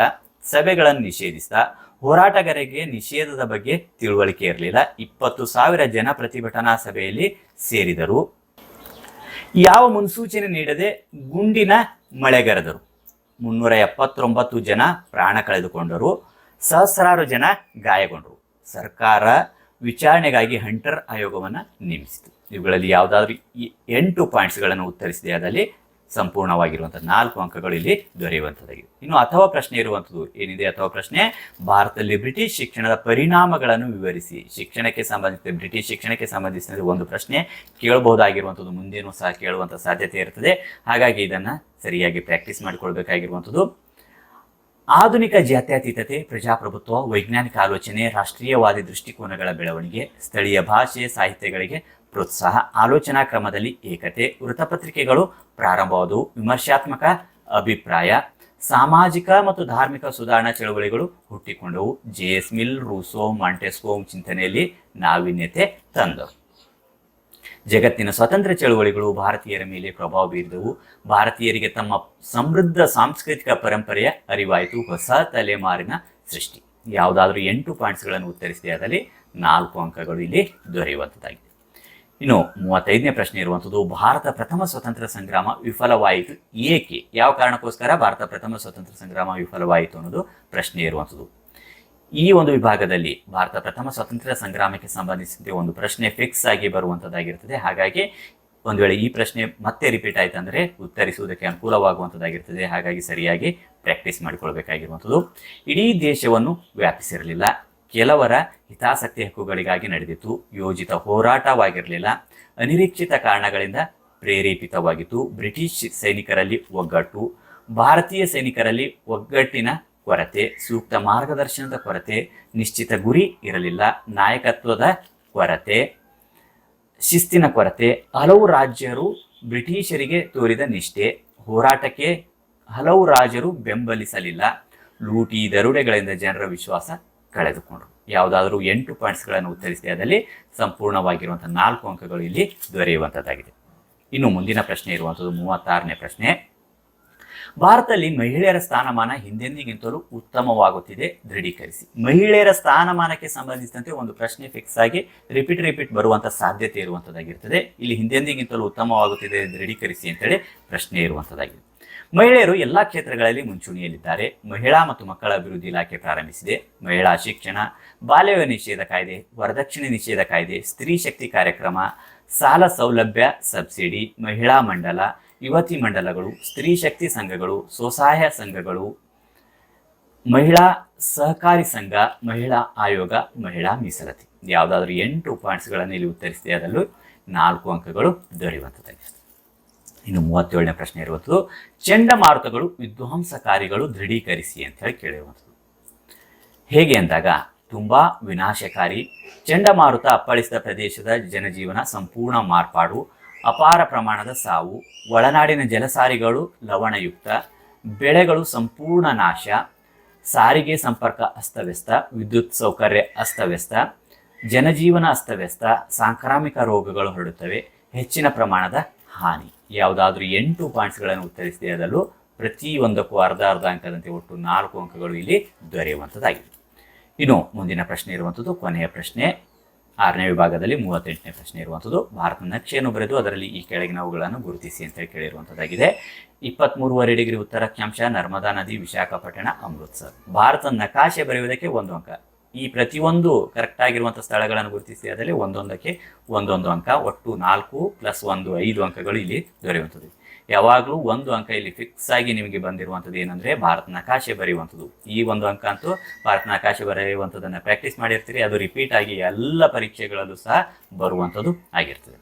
ಸಭೆಗಳನ್ನು ನಿಷೇಧಿಸಿದ, ಹೋರಾಟಗಾರರಿಗೆ ನಿಷೇಧದ ಬಗ್ಗೆ ತಿಳುವಳಿಕೆ ಇರಲಿಲ್ಲ, ಇಪ್ಪತ್ತು ಸಾವಿರ ಜನ ಪ್ರತಿಭಟನಾ ಸಭೆಯಲ್ಲಿ ಸೇರಿದರು. ಯಾವ ಮುನ್ಸೂಚನೆ ನೀಡದೆ ಗುಂಡಿನ ಮಳೆಗರೆದರು ಮುನ್ನೂರ ಎಪ್ಪತ್ತೊಂಬತ್ತು ಜನ ಪ್ರಾಣ ಕಳೆದುಕೊಂಡರು, ಸಹಸ್ರಾರು ಜನ ಗಾಯಗೊಂಡರು. ಸರ್ಕಾರ ವಿಚಾರಣೆಗಾಗಿ ಹಂಟರ್ ಆಯೋಗವನ್ನು ನೇಮಿಸಿತು. ಇವುಗಳಲ್ಲಿ ಯಾವುದಾದ್ರೂ ಈ ಎಂಟು ಪಾಯಿಂಟ್ಸ್ಗಳನ್ನು ಉತ್ತರಿಸಿದೆ. ಅದರಲ್ಲಿ ಸಂಪೂರ್ಣವಾಗಿರುವಂಥ ನಾಲ್ಕು ಅಂಕಗಳು ಇಲ್ಲಿ ದೊರೆಯುವಂಥದ್ದಾಗಿದೆ ಇನ್ನು ಅಥವಾ ಪ್ರಶ್ನೆ ಇರುವಂಥದ್ದು ಏನಿದೆ? ಅಥವಾ ಪ್ರಶ್ನೆ, ಭಾರತದಲ್ಲಿ ಬ್ರಿಟಿಷ್ ಶಿಕ್ಷಣದ ಪರಿಣಾಮಗಳನ್ನು ವಿವರಿಸಿ. ಶಿಕ್ಷಣಕ್ಕೆ ಸಂಬಂಧಿಸಿದ ಬ್ರಿಟಿಷ್ ಶಿಕ್ಷಣಕ್ಕೆ ಸಂಬಂಧಿಸಿದ ಒಂದು ಪ್ರಶ್ನೆ ಕೇಳಬಹುದಾಗಿರುವಂಥದ್ದು. ಮುಂದೇನೂ ಸಹ ಕೇಳುವಂಥ ಸಾಧ್ಯತೆ ಇರ್ತದೆ. ಹಾಗಾಗಿ ಇದನ್ನು ಸರಿಯಾಗಿ ಪ್ರಾಕ್ಟೀಸ್ ಮಾಡಿಕೊಳ್ಬೇಕಾಗಿರುವಂಥದ್ದು. ಆಧುನಿಕ ಜಾತ್ಯತೀತತೆ, ಪ್ರಜಾಪ್ರಭುತ್ವ, ವೈಜ್ಞಾನಿಕ ಆಲೋಚನೆ, ರಾಷ್ಟ್ರೀಯವಾದಿ ದೃಷ್ಟಿಕೋನಗಳ ಬೆಳವಣಿಗೆ, ಸ್ಥಳೀಯ ಭಾಷೆ, ಸಾಹಿತ್ಯಗಳಿಗೆ ಪ್ರೋತ್ಸಾಹ, ಆಲೋಚನಾ ಕ್ರಮದಲ್ಲಿ ಏಕತೆ, ವೃತ್ತಪತ್ರಿಕೆಗಳು ಪ್ರಾರಂಭವಾದವು, ವಿಮರ್ಶಾತ್ಮಕ ಅಭಿಪ್ರಾಯ, ಸಾಮಾಜಿಕ ಮತ್ತು ಧಾರ್ಮಿಕ ಸುಧಾರಣಾ ಚಳವಳಿಗಳು ಹುಟ್ಟಿಕೊಂಡವು. J S Mill, Rousseau Montesquieu ಚಿಂತನೆಯಲ್ಲಿ ನಾವೀನ್ಯತೆ ತಂದವು. ಜಗತ್ತಿನ ಸ್ವತಂತ್ರ ಚಳುವಳಿಗಳು ಭಾರತೀಯರ ಮೇಲೆ ಪ್ರಭಾವ ಬೀರಿದವು. ಭಾರತೀಯರಿಗೆ ತಮ್ಮ ಸಮೃದ್ಧ ಸಾಂಸ್ಕೃತಿಕ ಪರಂಪರೆಯ ಅರಿವಾಯಿತು. ಹೊಸ ತಲೆಮಾರಿನ ಸೃಷ್ಟಿ. ಯಾವುದಾದ್ರೂ ಎಂಟು ಪಾಯಿಂಟ್ಸ್ಗಳನ್ನು ಉತ್ತರಿಸಿದೆ ಅದರಲ್ಲಿ ನಾಲ್ಕು ಅಂಕಗಳು ಇಲ್ಲಿ ದೊರೆಯುವಂಥದ್ದಾಗಿದೆ ಇನ್ನು ಮೂವತ್ತೈದನೇ ಪ್ರಶ್ನೆ ಇರುವಂಥದ್ದು ಭಾರತ ಪ್ರಥಮ ಸ್ವತಂತ್ರ ಸಂಗ್ರಾಮ ವಿಫಲವಾಯಿತು ಏಕೆ? ಯಾವ ಕಾರಣಕ್ಕೋಸ್ಕರ ಭಾರತ ಪ್ರಥಮ ಸ್ವತಂತ್ರ ಸಂಗ್ರಾಮ ವಿಫಲವಾಯಿತು ಅನ್ನೋದು ಪ್ರಶ್ನೆ ಇರುವಂಥದ್ದು ಈ ಒಂದು ವಿಭಾಗದಲ್ಲಿ ಭಾರತ ಪ್ರಥಮ ಸ್ವಾತಂತ್ರ್ಯ ಸಂಗ್ರಾಮಕ್ಕೆ ಸಂಬಂಧಿಸಿದಂತೆ ಒಂದು ಪ್ರಶ್ನೆ ಫಿಕ್ಸ್ ಆಗಿ ಬರುವಂಥದ್ದಾಗಿರ್ತದೆ ಹಾಗಾಗಿ ಒಂದು ವೇಳೆ ಈ ಪ್ರಶ್ನೆ ಮತ್ತೆ ರಿಪೀಟ್ ಆಯ್ತು ಅಂದರೆ ಉತ್ತರಿಸುವುದಕ್ಕೆ ಅನುಕೂಲವಾಗುವಂಥದ್ದಾಗಿರ್ತದೆ ಹಾಗಾಗಿ ಸರಿಯಾಗಿ ಪ್ರಾಕ್ಟೀಸ್ ಮಾಡಿಕೊಳ್ಬೇಕಾಗಿರುವಂಥದ್ದು ಇಡೀ ದೇಶವನ್ನು ವ್ಯಾಪಿಸಿರಲಿಲ್ಲ. ಕೆಲವರ ಹಿತಾಸಕ್ತಿ ಹಕ್ಕುಗಳಿಗಾಗಿ ನಡೆದಿತ್ತು. ಯೋಜಿತ ಹೋರಾಟವಾಗಿರಲಿಲ್ಲ. ಅನಿರೀಕ್ಷಿತ ಕಾರಣಗಳಿಂದ ಪ್ರೇರೇಪಿತವಾಗಿತ್ತು. ಬ್ರಿಟಿಷ್ ಸೈನಿಕರಲ್ಲಿ ಒಗ್ಗಟ್ಟು, ಭಾರತೀಯ ಸೈನಿಕರಲ್ಲಿ ಒಗ್ಗಟ್ಟಿನ ಕೊರತೆ, ಸೂಕ್ತ ಮಾರ್ಗದರ್ಶನದ ಕೊರತೆ, ನಿಶ್ಚಿತ ಗುರಿ ಇರಲಿಲ್ಲ. ನಾಯಕತ್ವದ ಕೊರತೆ, ಶಿಸ್ತಿನ ಕೊರತೆ, ಹಲವು ರಾಜ್ಯರು ಬ್ರಿಟಿಷರಿಗೆ ತೋರಿದ ನಿಷ್ಠೆ, ಹೋರಾಟಕ್ಕೆ ಹಲವು ರಾಜರು ಬೆಂಬಲಿಸಲಿಲ್ಲ. ಲೂಟಿ ದರುಡೆಗಳಿಂದ ಜನರ ವಿಶ್ವಾಸ ಕಳೆದುಕೊಂಡರು. ಯಾವುದಾದರೂ ಎಂಟು ಪಾಯಿಂಟ್ಸ್ಗಳನ್ನು ಉತ್ತರಿಸಿದೆ ಅದರಲ್ಲಿ ಸಂಪೂರ್ಣವಾಗಿರುವಂಥ ನಾಲ್ಕು ಅಂಕಗಳು ಇಲ್ಲಿ ದೊರೆಯುವಂಥದ್ದಾಗಿದೆ ಇನ್ನು ಮುಂದಿನ ಪ್ರಶ್ನೆ ಇರುವಂಥದ್ದು ಮೂವತ್ತಾರನೇ ಪ್ರಶ್ನೆ. ಭಾರತದಲ್ಲಿ ಮಹಿಳೆಯರ ಸ್ಥಾನಮಾನ ಹಿಂದೆಂದಿಗಿಂತಲೂ ಉತ್ತಮವಾಗುತ್ತಿದೆ, ದೃಢೀಕರಿಸಿ. ಮಹಿಳೆಯರ ಸ್ಥಾನಮಾನಕ್ಕೆ ಸಂಬಂಧಿಸಿದಂತೆ ಒಂದು ಪ್ರಶ್ನೆ ಫಿಕ್ಸ್ ಆಗಿ ರಿಪೀಟ್ ರಿಪೀಟ್ ಬರುವಂತ ಸಾಧ್ಯತೆ ಇರುವಂತದ್ದಾಗಿರ್ತದೆ. ಇಲ್ಲಿ ಹಿಂದೆಂದಿಗಿಂತಲೂ ಉತ್ತಮವಾಗುತ್ತಿದೆ, ದೃಢೀಕರಿಸಿ ಅಂತೇಳಿ ಪ್ರಶ್ನೆ ಇರುವಂತದ್ದಾಗಿದೆ. ಮಹಿಳೆಯರು ಎಲ್ಲಾ ಕ್ಷೇತ್ರಗಳಲ್ಲಿ ಮುಂಚೂಣಿಯಲ್ಲಿದ್ದಾರೆ. ಮಹಿಳಾ ಮತ್ತು ಮಕ್ಕಳ ಅಭಿವೃದ್ಧಿ ಇಲಾಖೆ ಪ್ರಾರಂಭಿಸಿದೆ. ಮಹಿಳಾ ಶಿಕ್ಷಣ ಬಾಲ್ಯ ನಿಷೇಧ ಕಾಯ್ದೆ, ವರದಕ್ಷಿಣೆ ನಿಷೇಧ ಕಾಯ್ದೆ, ಸ್ತ್ರೀ ಶಕ್ತಿ ಕಾರ್ಯಕ್ರಮ, ಸಾಲ ಸೌಲಭ್ಯ ಸಬ್ಸಿಡಿ, ಮಹಿಳಾ ಮಂಡಲ ಯುವತಿ ಮಂಡಲಗಳು, ಸ್ತ್ರೀ ಶಕ್ತಿ ಸಂಘಗಳು, ಸ್ವಸಹಾಯ ಸಂಘಗಳು, ಮಹಿಳಾ ಸಹಕಾರಿ ಸಂಘ, ಮಹಿಳಾ ಆಯೋಗ, ಮಹಿಳಾ ಮೀಸಲಾತಿ. ಯಾವುದಾದ್ರೂ ಎಂಟು ಪಾಯಿಂಟ್ಸ್ಗಳನ್ನು ಇಲ್ಲಿ ಉತ್ತರಿಸಿದೆ ಅದರಲ್ಲೂ ನಾಲ್ಕು ಅಂಕಗಳು ದೊರೆಯುವಂಥದ್ದಾಗಿದೆ ಇನ್ನು ಮೂವತ್ತೇಳನೇ ಪ್ರಶ್ನೆ ಇರುವಂಥದ್ದು, ಚಂಡಮಾರುತಗಳು ವಿಧ್ವಂಸಕಾರಿಗಳು ದೃಢೀಕರಿಸಿ ಅಂತ ಹೇಳಿ ಕೇಳಿರುವಂಥದ್ದು. ಹೇಗೆ ಅಂದಾಗ, ತುಂಬ ವಿನಾಶಕಾರಿ, ಚಂಡಮಾರುತ ಅಪ್ಪಳಿಸಿದ ಪ್ರದೇಶದ ಜನಜೀವನ ಸಂಪೂರ್ಣ ಮಾರ್ಪಾಡು ಅಪಾರ ಪ್ರಮಾಣದ ಸಾವು, ಒಳನಾಡಿನ ಜಲಸಾರಿಗಳು ಲವಣಯುಕ್ತ, ಬೆಳೆಗಳು ಸಂಪೂರ್ಣ ನಾಶ, ಸಾರಿಗೆ ಸಂಪರ್ಕ ಅಸ್ತವ್ಯಸ್ತ, ವಿದ್ಯುತ್ ಸೌಕರ್ಯ ಅಸ್ತವ್ಯಸ್ತ, ಜನಜೀವನ ಅಸ್ತವ್ಯಸ್ತ, ಸಾಂಕ್ರಾಮಿಕ ರೋಗಗಳು ಹರಡುತ್ತವೆ, ಹೆಚ್ಚಿನ ಪ್ರಮಾಣದ ಹಾನಿ. ಯಾವುದಾದ್ರೂ ಎಂಟು ಪಾಯಿಂಟ್ಸ್ಗಳನ್ನು ಉತ್ತರಿಸಿದೆ ಅದರಲ್ಲೂ ಪ್ರತಿ ಒಂದಕ್ಕೂ ಅರ್ಧ ಅರ್ಧ ಅಂಕದಂತೆ ಒಟ್ಟು ನಾಲ್ಕು ಅಂಕಗಳು ಇಲ್ಲಿ ದೊರೆಯುವಂಥದ್ದಾಗಿದೆ ಇನ್ನು ಮುಂದಿನ ಪ್ರಶ್ನೆ ಇರುವಂಥದ್ದು ಕೊನೆಯ ಪ್ರಶ್ನೆ. ಆರನೇ ವಿಭಾಗದಲ್ಲಿ ಮೂವತ್ತೆಂಟನೇ ಪ್ರಶ್ನೆ ಇರುವಂಥದ್ದು. ಭಾರತ ನಕ್ಷೆಯನ್ನು ಬರೆದು ಅದರಲ್ಲಿ ಈ ಕೆಳಗಿನವುಗಳನ್ನು ಗುರುತಿಸಿ ಅಂತ ಹೇಳಿ ಕೇಳಿರುವಂಥದ್ದಾಗಿದೆ. ಇಪ್ಪತ್ತ್ಮೂರುವರೆ ಡಿಗ್ರಿ ಉತ್ತರ ಅಕ್ಷಾಂಶ ನರ್ಮದಾ ನದಿ, ವಿಶಾಖಪಟ್ಟಣ, ಅಮೃತ್ಸರ್. ಭಾರತ ನಕಾಶೆ ಬರೆಯುವುದಕ್ಕೆ ಒಂದು ಅಂಕ. ಈ ಪ್ರತಿಯೊಂದು ಕರೆಕ್ಟ್ ಆಗಿರುವಂಥ ಸ್ಥಳಗಳನ್ನು ಗುರುತಿಸಿ, ಅದರಲ್ಲಿ ಒಂದೊಂದಕ್ಕೆ ಒಂದೊಂದು ಅಂಕ. ಒಟ್ಟು ನಾಲ್ಕು ಪ್ಲಸ್ ಒಂದು ಐದು ಅಂಕಗಳು ಇಲ್ಲಿ ದೊರೆಯುವಂಥದ್ದು. ಯಾವಾಗಲೂ ಒಂದು ಅಂಕ ಇಲ್ಲಿ ಫಿಕ್ಸ್ ಆಗಿ ನಿಮಗೆ ಬಂದಿರುವಂಥದ್ದು ಏನಂದರೆ ಭಾರತ ನಕಾಶೆ ಬರೆಯುವಂಥದ್ದು. ಈ ಒಂದು ಅಂಕ ಅಂತೂ ಭಾರತನ ನಕಾಶೆ ಬರೆಯುವಂಥದ್ದನ್ನು ಪ್ರಾಕ್ಟೀಸ್ ಮಾಡಿರ್ತೀರಿ, ಅದು ರಿಪೀಟ್ ಆಗಿ ಎಲ್ಲ ಪರೀಕ್ಷೆಗಳಲ್ಲೂ ಸಹ ಬರುವಂಥದ್ದು ಆಗಿರ್ತದೆ.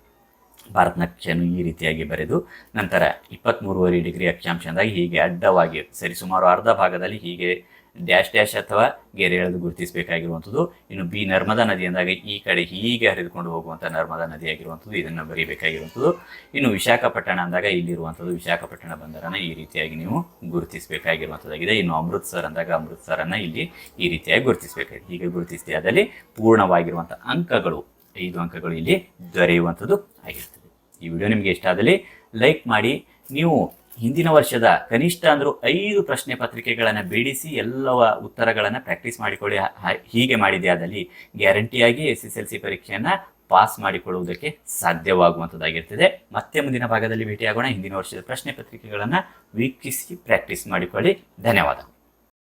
ಭಾರತ ನಕ್ಷೆಯನ್ನು ಈ ರೀತಿಯಾಗಿ ಬರೆದು ನಂತರ ಇಪ್ಪತ್ತ್ಮೂರುವರೆ ಡಿಗ್ರಿ ಅಕ್ಷಾಂಶ ಅಂದಾಗ ಹೀಗೆ ಅಡ್ಡವಾಗಿ ಸರಿ ಸುಮಾರು ಅರ್ಧ ಭಾಗದಲ್ಲಿ ಹೀಗೆ ಡ್ಯಾಶ್ ಡ್ಯಾಶ್ ಅಥವಾ ಗೆರೆ ಎಳೆದು ಗುರುತಿಸಬೇಕಾಗಿರುವಂಥದ್ದು. ಇನ್ನು ಬಿ ನರ್ಮದಾ ನದಿ ಅಂದಾಗ ಈ ಕಡೆ ಹೀಗೆ ಹರಿದುಕೊಂಡು ಹೋಗುವಂಥ ನರ್ಮದಾ ನದಿ ಆಗಿರುವಂಥದ್ದು ಇದನ್ನು ಬರೀಬೇಕಾಗಿರುವಂಥದ್ದು. ಇನ್ನು ವಿಶಾಖಪಟ್ಟಣ ಅಂದಾಗ ಇಲ್ಲಿರುವಂಥದ್ದು ವಿಶಾಖಪಟ್ಟಣ ಬಂದರನ್ನು ಈ ರೀತಿಯಾಗಿ ನೀವು ಗುರುತಿಸಬೇಕಾಗಿರುವಂಥದ್ದಾಗಿದೆ. ಇನ್ನು ಅಮೃತ್ಸರ್ ಅಂದಾಗ ಅಮೃತ್ಸರನ್ನು ಇಲ್ಲಿ ಈ ರೀತಿಯಾಗಿ ಗುರುತಿಸಬೇಕಾಗಿದೆ. ಹೀಗೆ ಗುರುತಿಸಿದೆ ಅದರಲ್ಲಿ ಪೂರ್ಣವಾಗಿರುವಂಥ ಅಂಕಗಳು, ಐದು ಅಂಕಗಳು ಇಲ್ಲಿ ದೊರೆಯುವಂಥದ್ದು ಆಗಿರ್ತದೆ ಈ ವಿಡಿಯೋ ನಿಮಗೆ ಇಷ್ಟ ಆದಲ್ಲಿ ಲೈಕ್ ಮಾಡಿ, ನೀವು ಹಿಂದಿನ ವರ್ಷದ ಕನಿಷ್ಠ ಅಂದರೂ ಐದು ಪ್ರಶ್ನೆ ಪತ್ರಿಕೆಗಳನ್ನು ಬಿಡಿಸಿ ಎಲ್ಲವ ಉತ್ತರಗಳನ್ನು ಪ್ರಾಕ್ಟೀಸ್ ಮಾಡಿಕೊಳ್ಳಿ ಹೀಗೆ ಮಾಡಿದೆ ಆದಲ್ಲಿ ಗ್ಯಾರಂಟಿಯಾಗಿ ಎಸ್ ಎಸ್ ಎಲ್ ಸಿ ಪರೀಕ್ಷೆಯನ್ನು ಪಾಸ್ ಮಾಡಿಕೊಳ್ಳುವುದಕ್ಕೆ ಸಾಧ್ಯವಾಗುವಂಥದ್ದಾಗಿರ್ತದೆ ಮತ್ತೆ ಮುಂದಿನ ಭಾಗದಲ್ಲಿ ಭೇಟಿಯಾಗೋಣ. ಹಿಂದಿನ ವರ್ಷದ ಪ್ರಶ್ನೆ ಪತ್ರಿಕೆಗಳನ್ನು ವೀಕ್ಷಿಸಿ ಪ್ರಾಕ್ಟೀಸ್ ಮಾಡಿಕೊಳ್ಳಿ. ಧನ್ಯವಾದ